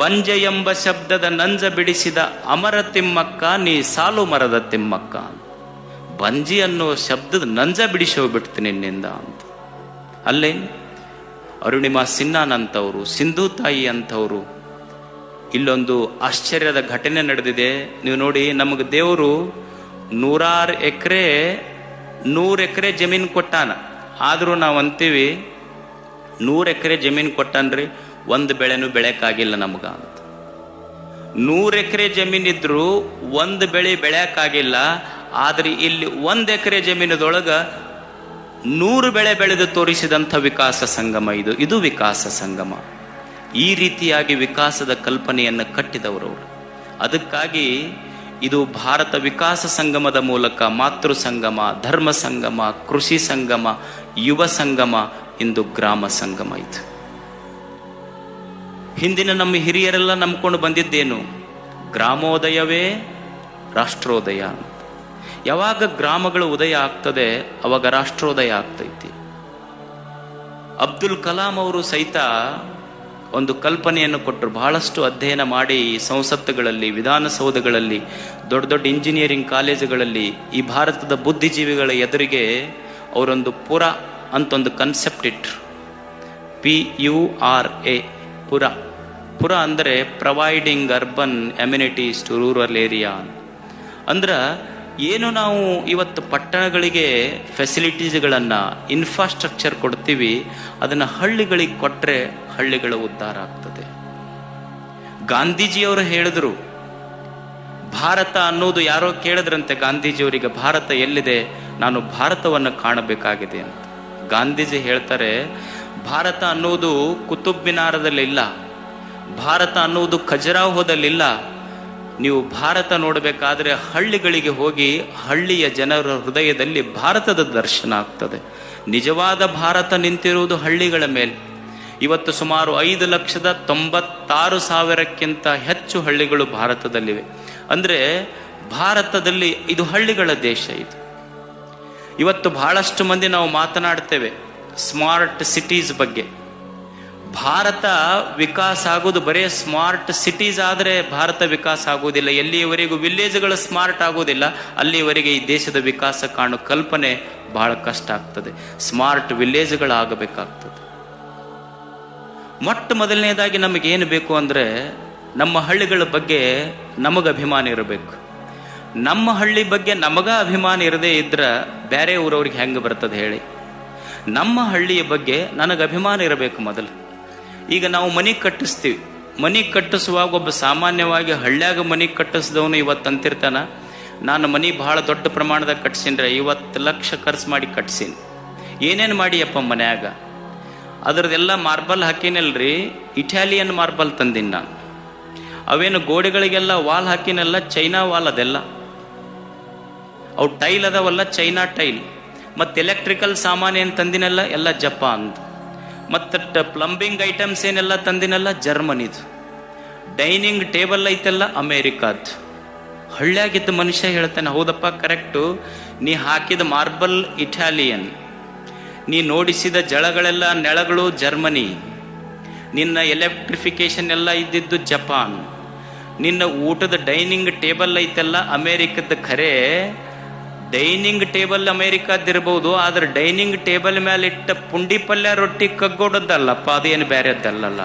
ಬಂಜ ಎಂಬ ಶಬ್ದದ ನಂಜ ಬಿಡಿಸಿದ ಅಮರ ತಿಮ್ಮಕ್ಕ, ನೀ ಸಾಲು ಮರದ ತಿಮ್ಮಕ್ಕ ಬಂಜಿ ಅನ್ನುವ ಶಬ್ದದ ನಂಜ ಬಿಡಿಸಿ ಹೋಗ್ಬಿಡ್ತು ನಿನ್ನಿಂದ ಅಂತ. ಅಲ್ಲೇ ಅರುಣಿಮಾ ಸಿನ್ನಾನ್ ಅಂತವರು ಸಿಂಧು ತಾಯಿ ಅಂಥವರು. ಇಲ್ಲೊಂದು ಆಶ್ಚರ್ಯದ ಘಟನೆ ನಡೆದಿದೆ. ನೀವು ನೋಡಿ, ನಮಗೆ ದೇವರು ನೂರಾರು ಎಕರೆ, ನೂರು ಎಕರೆ ಜಮೀನು ಕೊಟ್ಟಾನ. ಆದರೂ ನಾವು ಅಂತೀವಿ, ನೂರು ಎಕರೆ ಜಮೀನು ಕೊಟ್ಟನ್ರಿ, ಒಂದು ಬೆಳೆನೂ ಬೆಳೆಯಕ್ಕಾಗಿಲ್ಲ ನಮ್ಗೆ ಅಂತ. ನೂರು ಎಕರೆ ಜಮೀನಿದ್ರು ಒಂದು ಬೆಳೆ ಬೆಳೆಯಕ್ಕಾಗಿಲ್ಲ ಆದ್ರೆ ಇಲ್ಲಿ ಒಂದು ಎಕರೆ ಜಮೀನದೊಳಗೆ ನೂರು ಬೆಳೆ ಬೆಳೆದು ತೋರಿಸಿದಂಥ ವಿಕಾಸ ಸಂಗಮ ಇದು. ಇದು ವಿಕಾಸ ಸಂಗಮ. ಈ ರೀತಿಯಾಗಿ ವಿಕಾಸದ ಕಲ್ಪನೆಯನ್ನು ಕಟ್ಟಿದವರು ಅವರು. ಅದಕ್ಕಾಗಿ ಇದು ಭಾರತ ವಿಕಾಸ ಸಂಗಮದ ಮೂಲಕ ಮಾತೃ ಸಂಗಮ, ಧರ್ಮ ಸಂಗಮ, ಕೃಷಿ ಸಂಗಮ, ಯುವ ಸಂಗಮ ಇಂದು ಗ್ರಾಮ ಸಂಗಮ ಇದು. ಹಿಂದಿನ ನಮ್ಮ ಹಿರಿಯರೆಲ್ಲ ನಂಬ್ಕೊಂಡು ಬಂದಿದ್ದೇನು? ಗ್ರಾಮೋದಯವೇ ರಾಷ್ಟ್ರೋದಯ ಯಾವಾಗ ಗ್ರಾಮಗಳು ಉದಯ ಆಗ್ತದೆ, ಅವಾಗ ರಾಷ್ಟ್ರೋದಯ ಆಗ್ತೈತಿ. ಅಬ್ದುಲ್ ಕಲಾಂ ಅವರು ಸಹಿತ ಒಂದು ಕಲ್ಪನೆಯನ್ನು ಕೊಟ್ಟರು. ಬಹಳಷ್ಟು ಅಧ್ಯಯನ ಮಾಡಿ ಸಂಸತ್ತುಗಳಲ್ಲಿ, ವಿಧಾನಸೌಧಗಳಲ್ಲಿ, ದೊಡ್ಡ ದೊಡ್ಡ ಇಂಜಿನಿಯರಿಂಗ್ ಕಾಲೇಜುಗಳಲ್ಲಿ ಈ ಭಾರತದ ಬುದ್ಧಿಜೀವಿಗಳ ಎದುರಿಗೆ ಅವರೊಂದು ಪುರ ಅಂತ ಒಂದು ಕನ್ಸೆಪ್ಟ್ ಇಟ್ರು. ಪಿ ಯು ಆರ್ ಎ ಪುರ. ಪುರ ಅಂದರೆ providing urban amenities to rural area ಅಂದ್ರೆ ಏನು ನಾವು ಇವತ್ತು ಪಟ್ಟಣಗಳಿಗೆ ಫೆಸಿಲಿಟೀಸ್ಗಳನ್ನು ಇನ್ಫ್ರಾಸ್ಟ್ರಕ್ಚರ್ ಕೊಡ್ತೀವಿ, ಅದನ್ನು ಹಳ್ಳಿಗಳಿಗೆ ಕೊಟ್ಟರೆ ಹಳ್ಳಿಗಳ ಉದ್ಧಾರ ಆಗ್ತದೆ. ಗಾಂಧೀಜಿಯವರು ಹೇಳಿದ್ರು, ಭಾರತ ಅನ್ನೋದು ಯಾರೋ ಕೇಳಿದ್ರಂತೆ ಗಾಂಧೀಜಿಯವರಿಗೆ, ಭಾರತ ಎಲ್ಲಿದೆ, ನಾನು ಭಾರತವನ್ನು ಕಾಣಬೇಕಾಗಿದೆ ಅಂತ. ಗಾಂಧೀಜಿ ಹೇಳ್ತಾರೆ, ಭಾರತ ಅನ್ನೋದು ಕುತುಬ್ ಮಿನಾರದಲ್ಲಿಲ್ಲ, ಭಾರತ ಅನ್ನೋದು ಖಜರಾಹೋದಲ್ಲಿಲ್ಲ ನೀವು ಭಾರತ ನೋಡಬೇಕಾದ್ರೆ ಹಳ್ಳಿಗಳಿಗೆ ಹೋಗಿ ಹಳ್ಳಿಯ ಜನರ ಹೃದಯದಲ್ಲಿ ಭಾರತದ ದರ್ಶನ ಆಗ್ತದೆ. ನಿಜವಾದ ಭಾರತ ನಿಂತಿರುವುದು ಹಳ್ಳಿಗಳ ಮೇಲೆ. ಇವತ್ತು ಸುಮಾರು ಐದು ಲಕ್ಷದ ತೊಂಬತ್ತಾರು ಸಾವಿರಕ್ಕಿಂತ ಹೆಚ್ಚು ಹಳ್ಳಿಗಳು ಭಾರತದಲ್ಲಿವೆ. ಅಂದ್ರೆ ಭಾರತದಲ್ಲಿ ಇದು ಹಳ್ಳಿಗಳ ದೇಶ ಇದು. ಇವತ್ತು ಬಹಳಷ್ಟು ಮಂದಿ ನಾವು ಮಾತನಾಡ್ತೇವೆ. ಸ್ಮಾರ್ಟ್ ಸಿಟೀಸ್ ಬಗ್ಗೆ. ಭಾರತ ವಿಕಾಸ ಆಗೋದು ಬರೇ ಸ್ಮಾರ್ಟ್ ಸಿಟೀಸ್ ಆದರೆ ಭಾರತ ವಿಕಾಸ ಆಗೋದಿಲ್ಲ. ಎಲ್ಲಿಯವರೆಗೂ ವಿಲೇಜ್ಗಳು ಸ್ಮಾರ್ಟ್ ಆಗೋದಿಲ್ಲ ಅಲ್ಲಿಯವರೆಗೆ ಈ ದೇಶದ ವಿಕಾಸ ಕಾಣು ಕಲ್ಪನೆ ಬಹಳ ಕಷ್ಟ ಆಗ್ತದೆ. ಸ್ಮಾರ್ಟ್ ವಿಲೇಜ್ಗಳಾಗಬೇಕಾಗ್ತದೆ. ಮೊಟ್ಟ ಮೊದಲನೇದಾಗಿ ನಮಗೇನು ಬೇಕು ಅಂದರೆ ನಮ್ಮ ಹಳ್ಳಿಗಳ ಬಗ್ಗೆ ನಮಗೆ ಅಭಿಮಾನ ಇರಬೇಕು. ನಮ್ಮ ಹಳ್ಳಿ ಬಗ್ಗೆ ನಮಗ ಅಭಿಮಾನ ಇರದೇ ಇದ್ರೆ ಬೇರೆ ಊರವ್ರಿಗೆ ಹೆಂಗೆ ಬರ್ತದೆ ಹೇಳಿ. ನಮ್ಮ ಹಳ್ಳಿಯ ಬಗ್ಗೆ ನನಗೆ ಅಭಿಮಾನ ಇರಬೇಕು ಮೊದಲು. ಈಗ ನಾವು ಮನೆ ಕಟ್ಟಿಸ್ತೀವಿ. ಮನೆ ಕಟ್ಟಿಸುವಾಗ ಒಬ್ಬ ಸಾಮಾನ್ಯವಾಗಿ ಹಳ್ಳ್ಯಾಗ ಮನೆ ಕಟ್ಟಿಸಿದವನು ಇವತ್ತು ಅಂತಿರ್ತಾನ, ನಾನು ಮನೆ ಬಹಳ ದೊಡ್ಡ ಪ್ರಮಾಣದಾಗ ಕಟ್ಸಿನ್ರೆ, ಐವತ್ತು ಲಕ್ಷ ಖರ್ಚು ಮಾಡಿ ಕಟ್ಸೀನಿ. ಏನೇನು ಮಾಡಿಯಪ್ಪ ಮನ್ಯಾಗ? ಅದರದೆಲ್ಲ ಮಾರ್ಬಲ್ ಹಾಕಿನಲ್ರಿ, ಇಟಾಲಿಯನ್ ಮಾರ್ಬಲ್ ತಂದೀನಿ ನಾನು. ಅವೇನು ಗೋಡೆಗಳಿಗೆಲ್ಲ ವಾಲ್ ಹಾಕಿನಲ್ಲ, ಚೈನಾ ವಾಲ್ ಅದೆಲ್ಲ. ಅವು ಟೈಲ್ ಅದಾವಲ್ಲ, ಚೈನಾ ಟೈಲ್. ಮತ್ತು ಎಲೆಕ್ಟ್ರಿಕಲ್ ಸಾಮಾನು ಏನು ತಂದಿನಲ್ಲ, ಎಲ್ಲ ಜಪಾನ್ ಮತ್ತು ಪ್ಲಂಬಿಂಗ್ ಐಟಮ್ಸ್ ಏನೆಲ್ಲ ತಂದಿನಲ್ಲ? ಜರ್ಮನಿದು. Dining table ಐತೆಲ್ಲ ಅಮೇರಿಕಾದ್. ಹಳ್ಳಿಯಾಗಿದ್ದ ಮನುಷ್ಯ ಹೇಳ್ತಾನೆ, ಹೌದಪ್ಪ, ಕರೆಕ್ಟು. ನೀ ಹಾಕಿದ ಮಾರ್ಬಲ್ ಇಟಾಲಿಯನ್. ನೀ ನೋಡಿಸಿದ ಜಳಗಳೆಲ್ಲ ನೆಳಗಳು ಜರ್ಮನಿ. ನಿನ್ನ ಎಲೆಕ್ಟ್ರಿಫಿಕೇಶನ್ ಎಲ್ಲ ಇದ್ದಿದ್ದು ಜಪಾನ್. ನಿನ್ನ ಊಟದ ಡೈನಿಂಗ್ ಟೇಬಲ್ ಐತೆಲ್ಲ ಅಮೇರಿಕದ ಖರೆ ಡೈನಿಂಗ್ ಟೇಬಲ್ ಅಮೇರಿಕಾದಿರ್ಬೋದು ಆದ್ರೆ ಡೈನಿಂಗ್ ಟೇಬಲ್ ಮೇಲೆ ಇಟ್ಟ ಪುಂಡಿ ಪಲ್ಯ, ರೊಟ್ಟಿ, ಕಗ್ಗೋಡದ್ದಲ್ಲಪ್ಪ, ಅದೇನು ಬೇರೆದ್ದಲ್ಲಲ್ಲ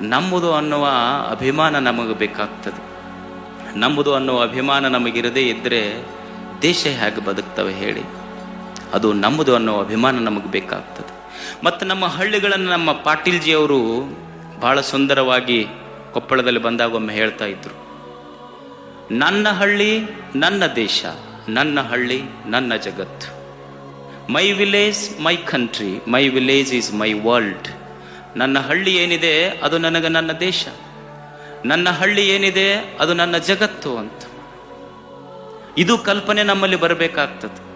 ನಮ್ಮದು ಅನ್ನುವ ಅಭಿಮಾನ ನಮಗೆ ಬೇಕಾಗ್ತದೆ. ನಮ್ಮದು ಅನ್ನುವ ಅಭಿಮಾನ ನಮಗಿರದೇ ಇದ್ದರೆ ದೇಶ ಹೇಗೆ ಬದುಕ್ತವೆ ಹೇಳಿ. ಅದು ನಮ್ಮದು ಅನ್ನೋ ಅಭಿಮಾನ ನಮಗೆ ಬೇಕಾಗ್ತದೆ. ಮತ್ತು ನಮ್ಮ ಹಳ್ಳಿಗಳನ್ನು ನಮ್ಮ ಪಾಟೀಲ್ಜಿಯವರು ಬಹಳ ಸುಂದರವಾಗಿ ಕೊಪ್ಪಳದಲ್ಲಿ ಬಂದಾಗ ಒಮ್ಮೆ ಹೇಳ್ತಾ ಇದ್ರು. ನನ್ನ ಹಳ್ಳಿ, ನನ್ನ ದೇಶ, ನನ್ನ ಹಳ್ಳಿ, ನನ್ನ ಜಗತ್ತು. My village my country my village is my world ನನ್ನ ಹಳ್ಳಿ ಏನಿದೆ, ಅದು ನನಗೆ ನನ್ನ ದೇಶ. ನನ್ನ ಹಳ್ಳಿ ಏನಿದೆ, ಅದು ನನ್ನ ಜಗತ್ತು ಅಂತ. ಇದು ಕಲ್ಪನೆ ನಮ್ಮಲ್ಲಿ ಬರಬೇಕಾಗ್ತದೆ.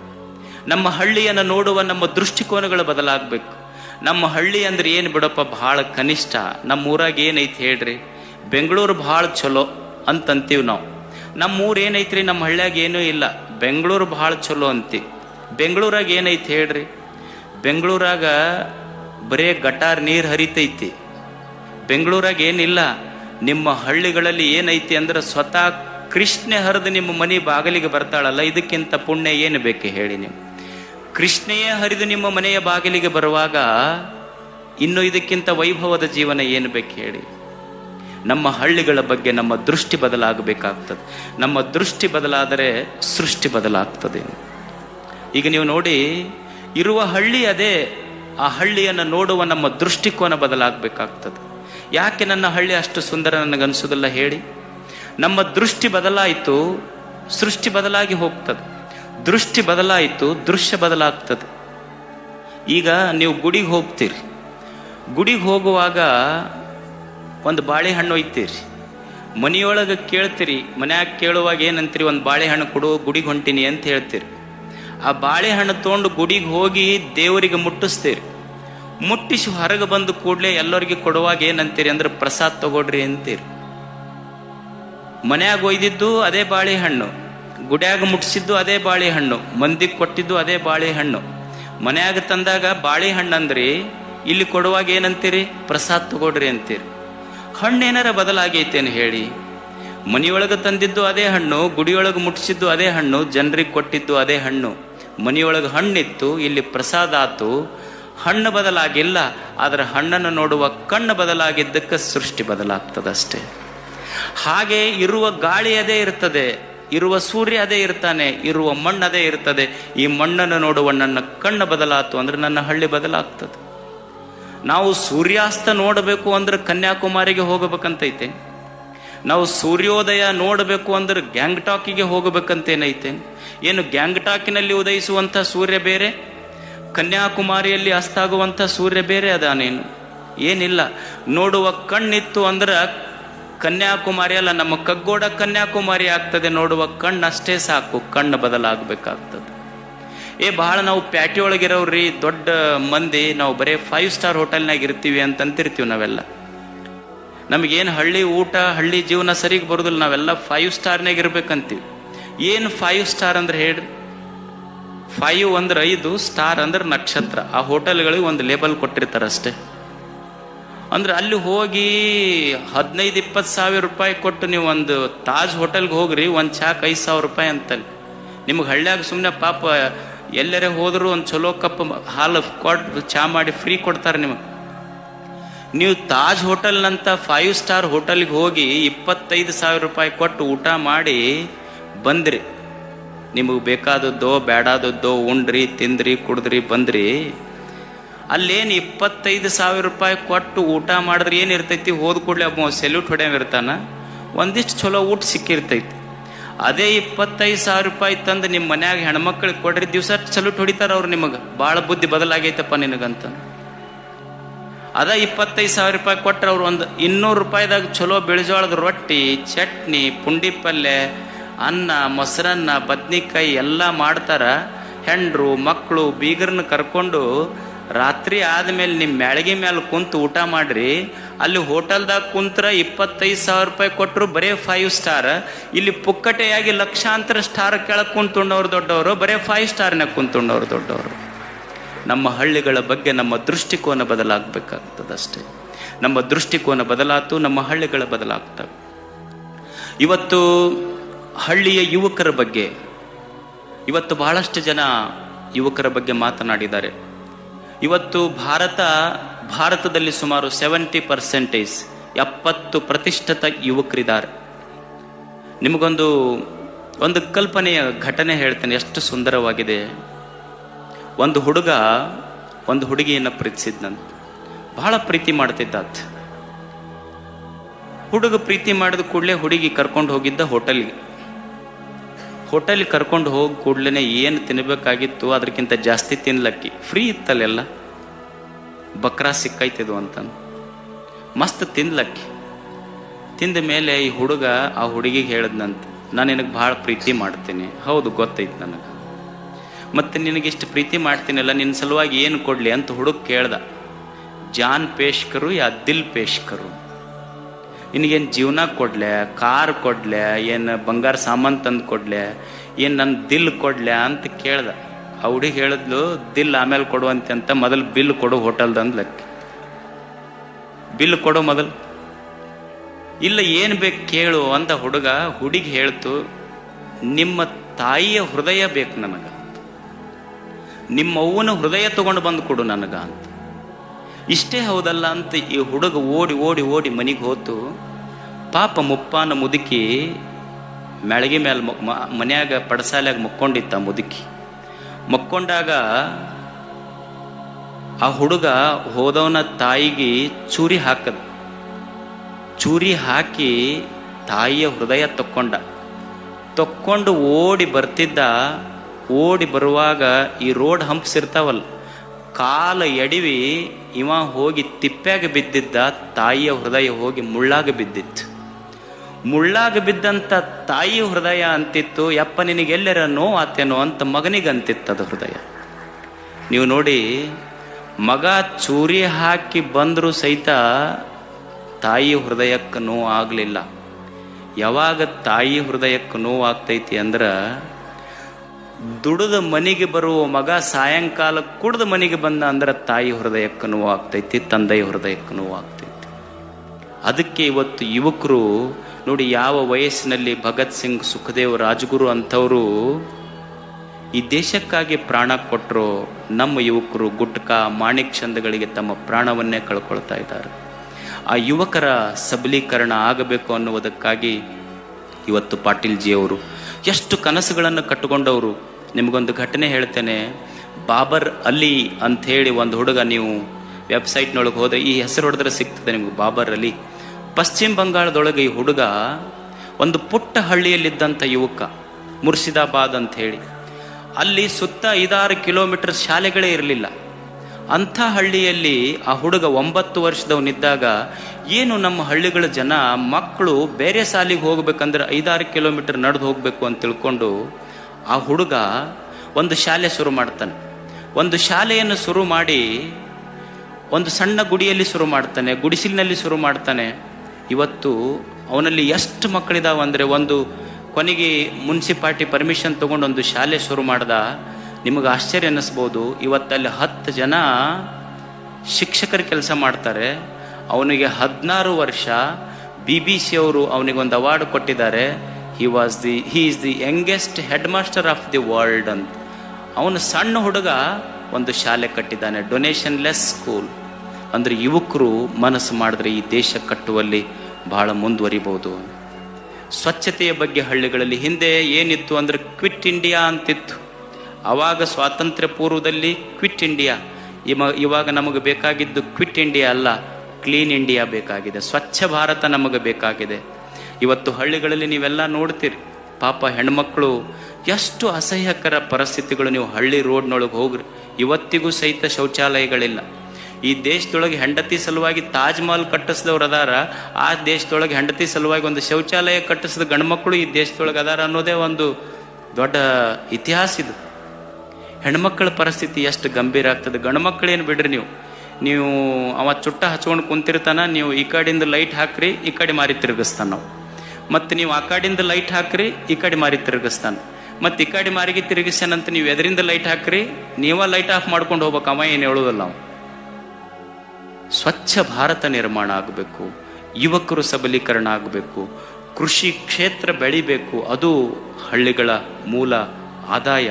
ನಮ್ಮ ಹಳ್ಳಿಯನ್ನು ನೋಡುವ ನಮ್ಮ ದೃಷ್ಟಿಕೋನಗಳು ಬದಲಾಗಬೇಕು. ನಮ್ಮ ಹಳ್ಳಿ ಅಂದ್ರೆ ಏನು ಬಿಡಪ್ಪ ಭಾಳ ಕನಿಷ್ಠ. ನಮ್ಮ ಊರಾಗ ಏನೈತಿ ಹೇಳ್ರಿ? ಬೆಂಗಳೂರು ಭಾಳ ಚಲೋ ಅಂತಂತೀವಿ ನಾವು. ನಮ್ಮ ಊರು ಏನೈತ್ರಿ ನಮ್ಮ ಹಳ್ಳಿಯಾಗ ಏನೂ ಇಲ್ಲ. ಬೆಂಗಳೂರು ಭಾಳ ಚಲೋ ಅಂತಿ. ಬೆಂಗಳೂರಾಗ ಏನೈತಿ ಹೇಳ್ರಿ? ಬೆಂಗಳೂರಾಗ ಬರೇ ಗಟಾರ್ ನೀರು ಹರಿತೈತಿ. ಬೆಂಗಳೂರಾಗ ಏನಿಲ್ಲ. ನಿಮ್ಮ ಹಳ್ಳಿಗಳಲ್ಲಿ ಏನೈತಿ ಅಂದ್ರೆ ಸ್ವತಃ ಕೃಷ್ಣೆ ಹರಿದು ನಿಮ್ಮ ಮನೆ ಬಾಗಿಲಿಗೆ ಬರ್ತಾಳಲ್ಲ, ಇದಕ್ಕಿಂತ ಪುಣ್ಯ ಏನು ಬೇಕು ಹೇಳಿ ನೀವು? ಕೃಷ್ಣೆಯೇ ಹರಿದು ನಿಮ್ಮ ಮನೆಯ ಬಾಗಿಲಿಗೆ ಬರುವಾಗ ಇನ್ನು ಇದಕ್ಕಿಂತ ವೈಭವದ ಜೀವನ ಏನು ಬೇಕು ಹೇಳಿ? ನಮ್ಮ ಹಳ್ಳಿಗಳ ಬಗ್ಗೆ ನಮ್ಮ ದೃಷ್ಟಿ ಬದಲಾಗಬೇಕಾಗ್ತದೆ. ನಮ್ಮ ದೃಷ್ಟಿ ಬದಲಾದರೆ ಸೃಷ್ಟಿ ಬದಲಾಗ್ತದೆ. ಈಗ ನೀವು ನೋಡಿ, ಇರುವ ಹಳ್ಳಿ ಅದೇ, ಆ ಹಳ್ಳಿಯನ್ನು ನೋಡುವ ನಮ್ಮ ದೃಷ್ಟಿಕೋನ ಬದಲಾಗಬೇಕಾಗ್ತದೆ. ಯಾಕೆ ನನ್ನ ಹಳ್ಳಿ ಅಷ್ಟು ಸುಂದರ ನನಗನ್ಸೋದಿಲ್ಲ ಹೇಳಿ? ನಮ್ಮ ದೃಷ್ಟಿ ಬದಲಾಯಿತು, ಸೃಷ್ಟಿ ಬದಲಾಗಿ ಹೋಗ್ತದೆ. ದೃಷ್ಟಿ ಬದಲಾಯಿತು, ದೃಶ್ಯ ಬದಲಾಗ್ತದೆ. ಈಗ ನೀವು ಗುಡಿಗೆ ಹೋಗ್ತೀರಿ. ಗುಡಿಗೆ ಹೋಗುವಾಗ ಒಂದು ಬಾಳೆಹಣ್ಣು ಒಯ್ತೀರಿ. ಮನೆಯೊಳಗೆ ಕೇಳ್ತೀರಿ, ಮನ್ಯಾಗ ಕೇಳುವಾಗ ಏನಂತೀರಿ, ಒಂದು ಬಾಳೆಹಣ್ಣು ಕೊಡು, ಗುಡಿಗೆ ಹೊಂಟೀನಿ ಅಂತ ಹೇಳ್ತೀರಿ. ಆ ಬಾಳೆಹಣ್ಣು ತೊಗೊಂಡು ಗುಡಿಗೆ ಹೋಗಿ ದೇವರಿಗೆ ಮುಟ್ಟಿಸ್ತೀರಿ. ಮುಟ್ಟಿಸಿ ಹೊರಗೆ ಬಂದು ಕೂಡಲೇ ಎಲ್ಲರಿಗೆ ಕೊಡುವಾಗ ಏನಂತೀರಿ ಅಂದ್ರೆ ಪ್ರಸಾದ್ ತಗೊಡ್ರಿ ಅಂತೀರಿ. ಮನ್ಯಾಗ ಒಯ್ದಿದ್ದು ಅದೇ ಬಾಳೆಹಣ್ಣು, ಗುಡ್ಯಾಗ ಮುಟ್ಟಿಸಿದ್ದು ಅದೇ ಬಾಳೆಹಣ್ಣು, ಮಂದಿಗೆ ಕೊಟ್ಟಿದ್ದು ಅದೇ ಬಾಳೆಹಣ್ಣು. ಮನೆಯಾಗ ತಂದಾಗ ಬಾಳೆಹಣ್ಣು ಅಂದ್ರಿ ಇಲ್ಲಿ ಕೊಡುವಾಗ ಏನಂತೀರಿ, ಪ್ರಸಾದ್ ತಗೊಡ್ರಿ ಅಂತೀರಿ. ಹಣ್ಣೇನಾರ ಬದಲಾಗೈತೇನು ಹೇಳಿ? ಮನೆಯೊಳಗೆ ತಂದಿದ್ದು ಅದೇ ಹಣ್ಣು, ಗುಡಿಯೊಳಗೆ ಮುಟ್ಟಿಸಿದ್ದು ಅದೇ ಹಣ್ಣು, ಜನರಿಗೆ ಕೊಟ್ಟಿದ್ದು ಅದೇ ಹಣ್ಣು. ಮನೆಯೊಳಗೆ ಹಣ್ಣಿತ್ತು, ಇಲ್ಲಿ ಪ್ರಸಾದ ಆತು. ಹಣ್ಣು ಬದಲಾಗಿಲ್ಲ, ಆದರೆ ಹಣ್ಣನ್ನು ನೋಡುವ ಕಣ್ಣು ಬದಲಾಗಿದ್ದಕ್ಕೆ ಸೃಷ್ಟಿ ಬದಲಾಗ್ತದಷ್ಟೇ. ಹಾಗೆ ಇರುವ ಗಾಳಿ ಅದೇ ಇರ್ತದೆ, ಇರುವ ಸೂರ್ಯ ಅದೇ ಇರ್ತಾನೆ, ಇರುವ ಮಣ್ಣು ಅದೇ ಇರ್ತದೆ. ಈ ಮಣ್ಣನ್ನು ನೋಡುವ ನನ್ನ ಕಣ್ಣು ಬದಲಾತು ಅಂದ್ರೆ ನನ್ನ ಹಳ್ಳಿ ಬದಲಾಗ್ತದೆ. ನಾವು ಸೂರ್ಯಾಸ್ತ ನೋಡಬೇಕು ಅಂದ್ರೆ ಕನ್ಯಾಕುಮಾರಿಗೆ ಹೋಗಬೇಕಂತೈತೆ. ನಾವು ಸೂರ್ಯೋದಯ ನೋಡಬೇಕು ಅಂದ್ರೆ ಗ್ಯಾಂಗ್ಟಾಕಿಗೆ ಹೋಗಬೇಕಂತೇನೈತೆ. ಏನು ಗ್ಯಾಂಗ್ಟಾಕಿನಲ್ಲಿ ಉದಯಿಸುವಂಥ ಸೂರ್ಯ ಬೇರೆ? ಕನ್ಯಾಕುಮಾರಿಯಲ್ಲಿ ಅಸ್ತಾಗುವಂಥ ಸೂರ್ಯ ಬೇರೆ ಅದಾನೇನು? ಏನಿಲ್ಲ. ನೋಡುವ ಕಣ್ಣಿತ್ತು ಅಂದ್ರೆ ಕನ್ಯಾಕುಮಾರಿ ಅಲ್ಲ, ನಮ್ಮ ಕಗ್ಗೋಡ ಕನ್ಯಾಕುಮಾರಿ ಆಗ್ತದೆ. ನೋಡುವ ಕಣ್ಣು ಅಷ್ಟೇ ಸಾಕು. ಕಣ್ಣು ಬದಲಾಗಬೇಕಾಗ್ತದೆ. ಏ, ಬಹಳ ನಾವು ಪ್ಯಾಟಿ ಒಳಗಿರೋರಿ ದೊಡ್ಡ ಮಂದಿ, ನಾವು ಬರೀ ಫೈವ್ ಸ್ಟಾರ್ ಹೋಟೆಲ್ನಾಗ ಇರ್ತೀವಿ ಅಂತಂತಿರ್ತೀವಿ ನಾವೆಲ್ಲ. ನಮಗೇನು ಹಳ್ಳಿ ಊಟ, ಹಳ್ಳಿ ಜೀವನ ಸರಿಗೆ ಬರೋದಿಲ್ಲ, ನಾವೆಲ್ಲ ಫೈವ್ ಸ್ಟಾರ್ನಾಗ ಇರ್ಬೇಕಂತೀವಿ. ಏನು ಫೈವ್ ಸ್ಟಾರ್ ಅಂದ್ರೆ ಹೇಳ್ರಿ? ಫೈವ್ ಅಂದ್ರೆ ಐದು ಸ್ಟಾರ್ ಅಂದ್ರೆ ನಕ್ಷತ್ರ. ಆ ಹೋಟೆಲ್ಗಳಿಗೆ ಒಂದು ಲೇಬಲ್ ಕೊಟ್ಟಿರ್ತಾರೆ ಅಷ್ಟೇ. ಅಂದ್ರೆ ಅಲ್ಲಿ ಹೋಗಿ ಹದಿನೈದು, ಇಪ್ಪತ್ತು ಸಾವಿರ ರೂಪಾಯಿ ಕೊಟ್ಟು ನೀವು ಒಂದು ತಾಜ್ ಹೋಟೆಲ್ಗೆ ಹೋಗ್ರಿ, ಒಂದು ಚಾಕ್ ಐದು ಸಾವಿರ ರೂಪಾಯಿ ಅಂತಲ್ಲಿ. ನಿಮ್ಗೆ ಹಳ್ಳ್ಯಾಗ ಸುಮ್ಮನೆ ಪಾಪ ಎಲ್ಲರೇ ಹೋದರೂ ಒಂದು ಚಲೋ ಕಪ್ ಹಾಲು ಕೊಟ್ಟು ಚಾ ಮಾಡಿ ಫ್ರೀ ಕೊಡ್ತಾರೆ ನಿಮಗೆ. ನೀವು ತಾಜ್ ಹೋಟೆಲ್ನಂಥ ಫೈವ್ ಸ್ಟಾರ್ ಹೋಟೆಲ್ಗೆ ಹೋಗಿ ಇಪ್ಪತ್ತೈದು ಸಾವಿರ ರೂಪಾಯಿ ಕೊಟ್ಟು ಊಟ ಮಾಡಿ ಬಂದ್ರಿ. ನಿಮಗೆ ಬೇಕಾದದ್ದೋ ಬೇಡಾದದ್ದೋ ಉಂಡ್ರಿ, ತಿಂದ್ರಿ, ಕುಡಿದ್ರಿ, ಬಂದ್ರಿ. ಅಲ್ಲೇನು ಇಪ್ಪತ್ತೈದು ಸಾವಿರ ರೂಪಾಯಿ ಕೊಟ್ಟು ಊಟ ಮಾಡಿದ್ರೆ ಏನಿರ್ತೈತಿ? ಹೋದ ಕೂಡಲೇ ಒಬ್ಬ ಸೆಲ್ಯೂಟ್ ಹೊಡೆಯವಿರ್ತಾನ ಒಂದಿಷ್ಟು ಚಲೋ ಊಟ ಸಿಕ್ಕಿರ್ತೈತಿ. ಅದೇ ಇಪ್ಪತ್ತೈದು ಸಾವಿರ ರೂಪಾಯಿ ತಂದು ನಿಮ್ಮ ಮನ್ಯಾಗ ಹೆಣ್ಮಕ್ಳಿಗೆ ಕೊಡ್ರಿ, ದಿವಸ ಸಲ್ಯೂಟ್ ಹೊಡಿತಾರ ಅವ್ರು ನಿಮಗೆ. ಭಾಳ ಬುದ್ಧಿ ಬದಲಾಗೈತಪ್ಪ ನಿನಗಂತ. ಅದ ಇಪ್ಪತ್ತೈದು ಸಾವಿರ ರೂಪಾಯಿ ಕೊಟ್ರೆ ಅವ್ರು ಒಂದು ಇನ್ನೂರು ರೂಪಾಯಿದಾಗ ಚಲೋ ಬಿಳಿಜೋಳದ ರೊಟ್ಟಿ, ಚಟ್ನಿ ಪುಂಡಿ ಪಲ್ಯ ಅನ್ನ, ಮೊಸರನ್ನ, ಬದ್ನಿಕಾಯಿ ಎಲ್ಲ ಮಾಡ್ತಾರ. ಹೆಂಡ್ರು ಮಕ್ಕಳು ಬೀಗರನ್ನ ಕರ್ಕೊಂಡು ರಾತ್ರಿ ಆದ್ಮೇಲೆ ನಿಮ್ಮ ಮ್ಯಾಳಗಿ ಮೇಲೆ ಕುಂತು ಊಟ ಮಾಡ್ರಿ, ಅಲ್ಲಿ ಹೋಟೆಲ್ದಾಗ ಕುಂತ್ರ ಇಪ್ಪತ್ತೈದು ಸಾವಿರ ರೂಪಾಯಿ ಕೊಟ್ಟರು ಬರೇ ಫೈವ್ ಸ್ಟಾರ್ ಇಲ್ಲಿ ಪುಕ್ಕಟೆಯಾಗಿ ಲಕ್ಷಾಂತರ ಸ್ಟಾರ್ ಕೆಳಗೆ ಕುಂತುಂಡವ್ರು ದೊಡ್ಡವರು, ಬರೇ ಫೈವ್ ಸ್ಟಾರ್ನಾಗ ಕುಂತುಂಡವ್ರು ದೊಡ್ಡವರು. ನಮ್ಮ ಹಳ್ಳಿಗಳ ಬಗ್ಗೆ, ನಮ್ಮ ದೃಷ್ಟಿಕೋನ ಬದಲಾಗಬೇಕಾಗ್ತದಷ್ಟೇ ನಮ್ಮ ದೃಷ್ಟಿಕೋನ ಬದಲಾತು, ನಮ್ಮ ಹಳ್ಳಿಗಳ ಬದಲಾಗ್ತವೆ. ಇವತ್ತು ಹಳ್ಳಿಯ ಯುವಕರ ಬಗ್ಗೆ, ಇವತ್ತು ಬಹಳಷ್ಟು ಜನ ಯುವಕರ ಬಗ್ಗೆ ಮಾತನಾಡಿದ್ದಾರೆ. ಇವತ್ತು ಭಾರತ, ಭಾರತದಲ್ಲಿ ಸುಮಾರು ಸೆವೆಂಟಿ ಪರ್ಸೆಂಟೇಜ್ ಎಪ್ಪತ್ತು ಪ್ರತಿಷ್ಠಿತ ಯುವಕರಿದ್ದಾರೆ. ನಿಮಗೊಂದು, ಒಂದು ಕಲ್ಪನೆಯ ಘಟನೆ ಹೇಳ್ತೇನೆ, ಎಷ್ಟು ಸುಂದರವಾಗಿದೆ. ಒಂದು ಹುಡುಗ, ಒಂದು ಹುಡುಗಿಯನ್ನು ಪ್ರೀತಿಸಿದ್ನಂತ. ಬಹಳ ಪ್ರೀತಿ ಮಾಡ್ತಿದ್ದಾತ. ಹುಡುಗ ಪ್ರೀತಿ ಮಾಡಿದ ಕೂಡಲೇ ಹುಡುಗಿ ಕರ್ಕೊಂಡು ಹೋಗಿದ್ದ ಹೋಟೆಲ್ಗೆ. ಹೋಟೆಲ್ಗೆ ಕರ್ಕೊಂಡು ಹೋಗಿ ಕೂಡಲೇ ಏನು ತಿನ್ನಬೇಕಾಗಿತ್ತು ಅದಕ್ಕಿಂತ ಜಾಸ್ತಿ ತಿನ್ಲಕ್ಕಿ. ಫ್ರೀ ಇತ್ತಲ್ಲೆಲ್ಲ ಬಕ್ರಾ ಸಿಕ್ಕೈತಿದು ಅಂತ. ಮಸ್ತ್ ತಿನ್ಲಕ್ಕಿ. ತಿಂದ ಮೇಲೆ ಈ ಹುಡುಗ ಆ ಹುಡುಗಿಗೆ ಹೇಳಿದ್ನಂತ, ನಾನು ನಿನಗೆ ಭಾಳ ಪ್ರೀತಿ ಮಾಡ್ತೀನಿ. ಹೌದು, ಗೊತ್ತೈತೆ ನನಗೆ. ಮತ್ತೆ ನಿನಗಿಷ್ಟು ಪ್ರೀತಿ ಮಾಡ್ತೀನಲ್ಲ ನಿನ್ನ ಸಲುವಾಗಿ ಏನು ಕೊಡಲಿ? ಅಂತ ಹುಡುಗ ಕೇಳ್ದ. ಜಾನ್ ಪೇಶ್ಕರು ಯಾ ದಿಲ್ ಪೇಶ್ಕರು? ನಿನಗೇನು ಜೀವನ ಕೊಡ್ಲೆ, ಕಾರ್ ಕೊಡ್ಲೆ, ಏನು ಬಂಗಾರ ಸಾಮಾನು ತಂದು ಕೊಡಲೆ, ಏನು ನನ್ನ ದಿಲ್ ಕೊಡ್ಲೆ ಅಂತ ಕೇಳ್ದ. ಅವಡಿ ಹೇಳಿದ್ಲು, ದಿಲ್ ಆಮೇಲೆ ಕೊಡುವಂತೆ ಅಂತ ಮೊದಲು ಬಿಲ್ ಕೊಡು ಹೋಟೆಲ್ದಂದ್ಲಕ್ಕೆ ಬಿಲ್ ಕೊಡು ಮೊದಲು. ಇಲ್ಲ, ಏನು ಬೇಕು ಕೇಳು ಅಂತ ಹುಡುಗ ಹುಡುಗಿ ಹೇಳ್ತು, ನಿಮ್ಮ ತಾಯಿಯ ಹೃದಯ ಬೇಕು ನನಗ. ನಿಮ್ಮ ಅವ್ವನ ಹೃದಯ ತಗೊಂಡು ಬಂದು ಕೊಡು ನನಗ ಅಂತ. ಇಷ್ಟೇ ಹೌದಲ್ಲ ಅಂತ ಈ ಹುಡುಗ ಓಡಿ ಓಡಿ ಓಡಿ ಮನೆಗೆ ಹೋತು. ಪಾಪ ಮುಪ್ಪಾನ ಮುದುಕಿ ಮೆಳಗಿ ಮೇಲೆ ಮನ್ಯಾಗ ಪಡಸಾಲ್ಯಾಗ ಮುಕ್ಕೊಂಡಿತ್ತ ಮುದುಕಿ. ಮಕ್ಕೊಂಡಾಗ ಆ ಹುಡುಗ ಹೋದವನ ತಾಯಿಗೆ ಚೂರಿ ಹಾಕದ. ಚೂರಿ ಹಾಕಿ ತಾಯಿಯ ಹೃದಯ ತಕ್ಕೊಂಡ. ತಕ್ಕೊಂಡು ಓಡಿ ಬರ್ತಿದ್ದ, ಓಡಿ ಬರುವಾಗ ಈ ರೋಡ್ ಹಂಪ್ಸ್ ಇರ್ತಾವಲ್ಲ ಕಾಲ ಎಡಿವಿ ಇವ ಹೋಗಿ ತಿಪ್ಪ್ಯಾಗ ಬಿದ್ದಿದ್ದ ತಾಯಿಯ ಹೃದಯ ಹೋಗಿ ಮುಳ್ಳಾಗ ಬಿದ್ದಿತ್ತು. ಮುಳ್ಳಾಗ ಬಿದ್ದಂಥ ತಾಯಿ ಹೃದಯ ಅಂತಿತ್ತು, ಯಪ್ಪ, ನಿನಗೆಲ್ಲರ ನೋವು ಆತೇನೋ? ಅಂತ ಮಗನಿಗಂತಿತ್ತು ಅದು ಹೃದಯ. ನೀವು ನೋಡಿ, ಮಗ ಚೂರಿ ಹಾಕಿ ಬಂದರೂ ಸಹಿತ ತಾಯಿ ಹೃದಯಕ್ಕೆ ನೋವು ಆಗಲಿಲ್ಲ. ಯಾವಾಗ ತಾಯಿ ಹೃದಯಕ್ಕೆ ನೋವು ಆಗ್ತೈತಿ ಅಂದ್ರೆ ದುಡಿದ ಮನೆಗೆ ಬರುವ ಮಗ ಸಾಯಂಕಾಲ ಕುಡಿದ ಮನೆಗೆ ಬಂದ ಅಂದ್ರೆ ತಾಯಿ ಹೃದಯಕ್ಕೆ ನೋವು ಆಗ್ತೈತಿ ತಂದೆಯ ಹೃದಯಕ್ಕೆ ನೋವು ಆಗ್ತೈತಿ ಅದಕ್ಕೆ ಇವತ್ತು ಯುವಕರು, ನೋಡಿ ಯಾವ ವಯಸ್ಸಿನಲ್ಲಿ ಭಗತ್ ಸಿಂಗ್ ಸುಖದೇವ್ ರಾಜಗುರು ಅಂಥವರು ಈ ದೇಶಕ್ಕಾಗಿ ಪ್ರಾಣ ಕೊಟ್ಟರು ನಮ್ಮ ಯುವಕರು ಗುಟ್ಕ, ಮಾಣಿಕ್ ಚಂದಗಳಿಗೆ ತಮ್ಮ ಪ್ರಾಣವನ್ನೇ ಕಳ್ಕೊಳ್ತಾ ಇದ್ದಾರೆ. ಆ ಯುವಕರ ಸಬಲೀಕರಣ ಆಗಬೇಕು ಅನ್ನುವುದಕ್ಕಾಗಿ ಇವತ್ತು ಪಾಟೀಲ್ ಜಿ ಅವರು ಎಷ್ಟು ಕನಸುಗಳನ್ನು ಕಟ್ಟಿಕೊಂಡವರು. ನಿಮಗೊಂದು ಘಟನೆ ಹೇಳ್ತೇನೆ. ಬಾಬರ್ ಅಲಿ ಅಂತ ಹೇಳಿ ಒಂದು ಹುಡುಗ ನೀವು ವೆಬ್ಸೈಟ್ನೊಳಗೆ ಹೋದ್ರೆ ಈ ಹೆಸರು ಹೊಡೆದ್ರೆ ಸಿಗ್ತದೆ ನಿಮ್ಗೆ, ಬಾಬರ್ ಅಲಿ. ಪಶ್ಚಿಮ ಬಂಗಾಳದೊಳಗೆ ಈ ಹುಡುಗ ಒಂದು ಪುಟ್ಟ ಹಳ್ಳಿಯಲ್ಲಿದ್ದಂಥ ಯುವಕ, ಮುರ್ಷಿದಾಬಾದ್ ಅಂತ ಹೇಳಿ. ಅಲ್ಲಿ ಸುತ್ತ ಐದಾರು ಕಿಲೋಮೀಟರ್ ಶಾಲೆಗಳೇ ಇರಲಿಲ್ಲ. ಅಂಥ ಹಳ್ಳಿಯಲ್ಲಿ ಆ ಹುಡುಗ ಒಂಬತ್ತು ವರ್ಷದವನಿದ್ದಾಗ ಏನು ನಮ್ಮ ಹಳ್ಳಿಗಳ ಜನ ಮಕ್ಕಳು ಬೇರೆ ಸಾಲಿಗೆ ಹೋಗ್ಬೇಕಂದ್ರೆ ಐದಾರು ಕಿಲೋಮೀಟರ್ ನಡೆದು ಹೋಗಬೇಕು ಅಂತ ತಿಳ್ಕೊಂಡು ಆ ಹುಡುಗ ಒಂದು ಶಾಲೆ ಶುರು ಮಾಡ್ತಾನೆ. ಒಂದು ಶಾಲೆಯನ್ನು ಶುರು ಮಾಡಿ ಒಂದು ಸಣ್ಣ ಗುಡಿಯಲ್ಲಿ ಶುರು ಮಾಡ್ತಾನೆ, ಗುಡಿಸಿಲಿನಲ್ಲಿ ಶುರು ಮಾಡ್ತಾನೆ. ಇವತ್ತು ಅವನಲ್ಲಿ ಎಷ್ಟು ಮಕ್ಕಳಿದಾವೆ ಅಂದರೆ ಒಂದು ಕೊನೆಗೆ ಮುನ್ಸಿಪಾಲ್ಟಿ ಪರ್ಮಿಷನ್ ತಗೊಂಡು ಒಂದು ಶಾಲೆ ಶುರು ಮಾಡ್ದ. ನಿಮಗೆ ಆಶ್ಚರ್ಯ ಅನ್ನಿಸ್ಬೋದು, ಇವತ್ತಲ್ಲಿ ಹತ್ತು ಜನ ಶಿಕ್ಷಕರ ಕೆಲಸ ಮಾಡ್ತಾರೆ. ಅವನಿಗೆ ಹದಿನಾರು ವರ್ಷ. ಬಿ ಬಿ ಸಿ ಅವರು ಅವನಿಗೊಂದು ಅವಾರ್ಡ್ ಕೊಟ್ಟಿದ್ದಾರೆ. He was the he is the youngest head master of the world ಅಂತ. ಅವನು ಸಣ್ಣ ಹುಡುಗ, ಒಂದು ಶಾಲೆ ಕಟ್ಟಿದ್ದಾನೆ ಡೊನೇಷನ್ ಲೆಸ್ ಸ್ಕೂಲ್ ಅಂದರೆ ಯುವಕರು ಮನಸ್ಸು ಮಾಡಿದ್ರೆ ಈ ದೇಶ ಕಟ್ಟುವಲ್ಲಿ ಬಹಳ ಮುಂದುವರಿಬೋದು. ಸ್ವಚ್ಛತೆಯ ಬಗ್ಗೆ ಹಳ್ಳಿಗಳಲ್ಲಿ ಹಿಂದೆ ಏನಿತ್ತು ಅಂದ್ರೆ ಕ್ವಿಟ್ ಇಂಡಿಯಾ ಅಂತಿತ್ತು. ಆವಾಗ ಸ್ವಾತಂತ್ರ್ಯ ಪೂರ್ವದಲ್ಲಿ ಕ್ವಿಟ್ ಇಂಡಿಯಾ. ಇಮ, ಇವಾಗ ನಮಗೆ ಬೇಕಾಗಿದ್ದು ಕ್ವಿಟ್ ಇಂಡಿಯಾ ಅಲ್ಲ, ಕ್ಲೀನ್ ಇಂಡಿಯಾ ಬೇಕಾಗಿದೆ, ಸ್ವಚ್ಛ ಭಾರತ ನಮಗೆ ಬೇಕಾಗಿದೆ. ಇವತ್ತು ಹಳ್ಳಿಗಳಲ್ಲಿ ನೀವೆಲ್ಲ ನೋಡ್ತೀರಿ, ಪಾಪ ಹೆಣ್ಮಕ್ಳು ಎಷ್ಟು ಅಸಹ್ಯಕರ ಪರಿಸ್ಥಿತಿಗಳು ನೀವು ಹಳ್ಳಿ ರೋಡ್ನೊಳಗೆ ಹೋಗ್ರಿ. ಇವತ್ತಿಗೂ ಸಹಿತ ಶೌಚಾಲಯಗಳಿಲ್ಲ. ಈ ದೇಶದೊಳಗೆ ಹೆಂಡತಿ ಸಲುವಾಗಿ ತಾಜ್ ಮಹಲ್ ಕಟ್ಟಿಸಿದವ್ರು ಅದಾರ, ಆ ದೇಶದೊಳಗೆ ಹೆಂಡತಿ ಸಲುವಾಗಿ ಒಂದು ಶೌಚಾಲಯ ಕಟ್ಟಿಸಿದ ಗಂಡ್ಮಕ್ಳು ಈ ದೇಶದೊಳಗೆ ಅದಾರ ಅನ್ನೋದೇ ಒಂದು ದೊಡ್ಡ ಇತಿಹಾಸ ಇದು. ಹೆಣ್ಮಕ್ಳ ಪರಿಸ್ಥಿತಿ ಎಷ್ಟು ಗಂಭೀರ ಆಗ್ತದೆ. ಗಂಡು ಮಕ್ಕಳೇನು ಬಿಡ್ರಿ ನೀವು? ನೀವು ಅವ ಚುಟ್ಟ ಹಚ್ಕೊಂಡು ಕುಂತಿರ್ತಾನ, ನೀವು ಈ ಕಡೆಯಿಂದ ಲೈಟ್ ಹಾಕ್ರಿ, ಈ ಕಡೆ ಮಾರಿ ತಿರುಗಿಸ್ತಾನ ನಾವು. ಮತ್ತು ನೀವು ಆ ಕಡೆಯಿಂದ ಲೈಟ್ ಹಾಕ್ರಿ, ಈ ಕಡೆ ಮಾರಿ ತಿರುಗಿಸ್ತಾನ. ಮತ್ತು ಈ ಕಡೆ ಮಾರಿಗೆ ತಿರುಗಿಸ್ಯಾನಂತ ನೀವು ಎದರಿಂದ ಲೈಟ್ ಹಾಕ್ರಿ, ನೀವ ಲೈಟ್ ಆಫ್ ಮಾಡ್ಕೊಂಡು ಹೋಗ್ಬೇಕು, ಅವ ಏನು ಹೇಳೋದಲ್ಲ ನಾವು ಸ್ವಚ್ಛ ಭಾರತ ನಿರ್ಮಾಣ ಆಗಬೇಕು, ಯುವಕರು ಸಬಲೀಕರಣ ಆಗಬೇಕು, ಕೃಷಿ ಕ್ಷೇತ್ರ ಬೆಳಿಬೇಕು, ಅದು ಹಳ್ಳಿಗಳ ಮೂಲ ಆದಾಯ.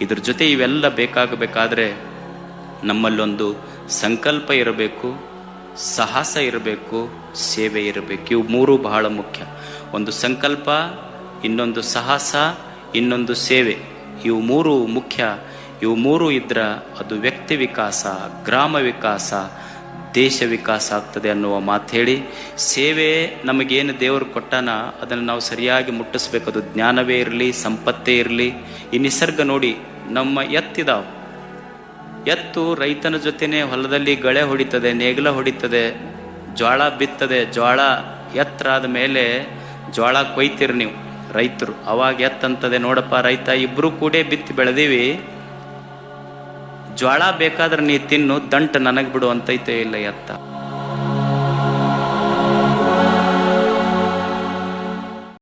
ಇದ್ರ ಜೊತೆ ಇವೆಲ್ಲ ಬೇಕಾಗಬೇಕಾದ್ರೆ ನಮ್ಮಲ್ಲೊಂದು ಸಂಕಲ್ಪ ಇರಬೇಕು, ಸಾಹಸ ಇರಬೇಕು, ಸೇವೆ ಇರಬೇಕು. ಇವು ಮೂರು ಬಹಳ ಮುಖ್ಯ. ಒಂದು ಸಂಕಲ್ಪ, ಇನ್ನೊಂದು ಸಾಹಸ, ಇನ್ನೊಂದು ಸೇವೆ. ಇವು ಮೂರು ಮುಖ್ಯ. ಇವು ಮೂರು ಇದ್ರ ಅದು ವ್ಯಕ್ತಿ ವಿಕಾಸ, ಗ್ರಾಮ ವಿಕಾಸ ದೇಶ ವಿಕಾಸ ಆಗ್ತದೆ ಅನ್ನುವ ಮಾತು ಹೇಳಿ, ಸೇವೆ ನಮಗೇನು ದೇವರು ಕೊಟ್ಟಾನ, ಅದನ್ನು ನಾವು ಸರಿಯಾಗಿ ಮುಟ್ಟಿಸ್ಬೇಕು. ಅದು ಜ್ಞಾನವೇ ಇರಲಿ, ಸಂಪತ್ತೇ ಇರಲಿ. ಈ ನಿಸರ್ಗ ನೋಡಿ ನಮ್ಮ ಎತ್ತಿದಾವ್. ಎತ್ತು ರೈತನ ಜೊತೆನೆ ಹೊಲದಲ್ಲಿ ಗಳೆ ಹೊಡಿತದೆ, ನೇಗಿಲ ಹೊಡಿತದೆ, ಜ್ವಾಳ ಬಿತ್ತದೆ. ಜ್ವಾಳ ಎತ್ತರಾದ ಮೇಲೆ ಜ್ವಾಳ ಕೊಯ್ತಿರಿ ನೀವು ರೈತರು. ಅವಾಗ ಎತ್ತಂತದೆ ನೋಡಪ್ಪ ರೈತ, ಇಬ್ರು ಕೂಡೇ ಬಿತ್ತಿ ಬೆಳೆದೀವಿ. ಜ್ವಾಳ ಬೇಕಾದ್ರೆ ನೀ ತಿನ್ನು ದಂಟು ನನಗೆ ಬಿಡು ಅಂತೈತೆ ಇಲ್ಲ ಎತ್ತ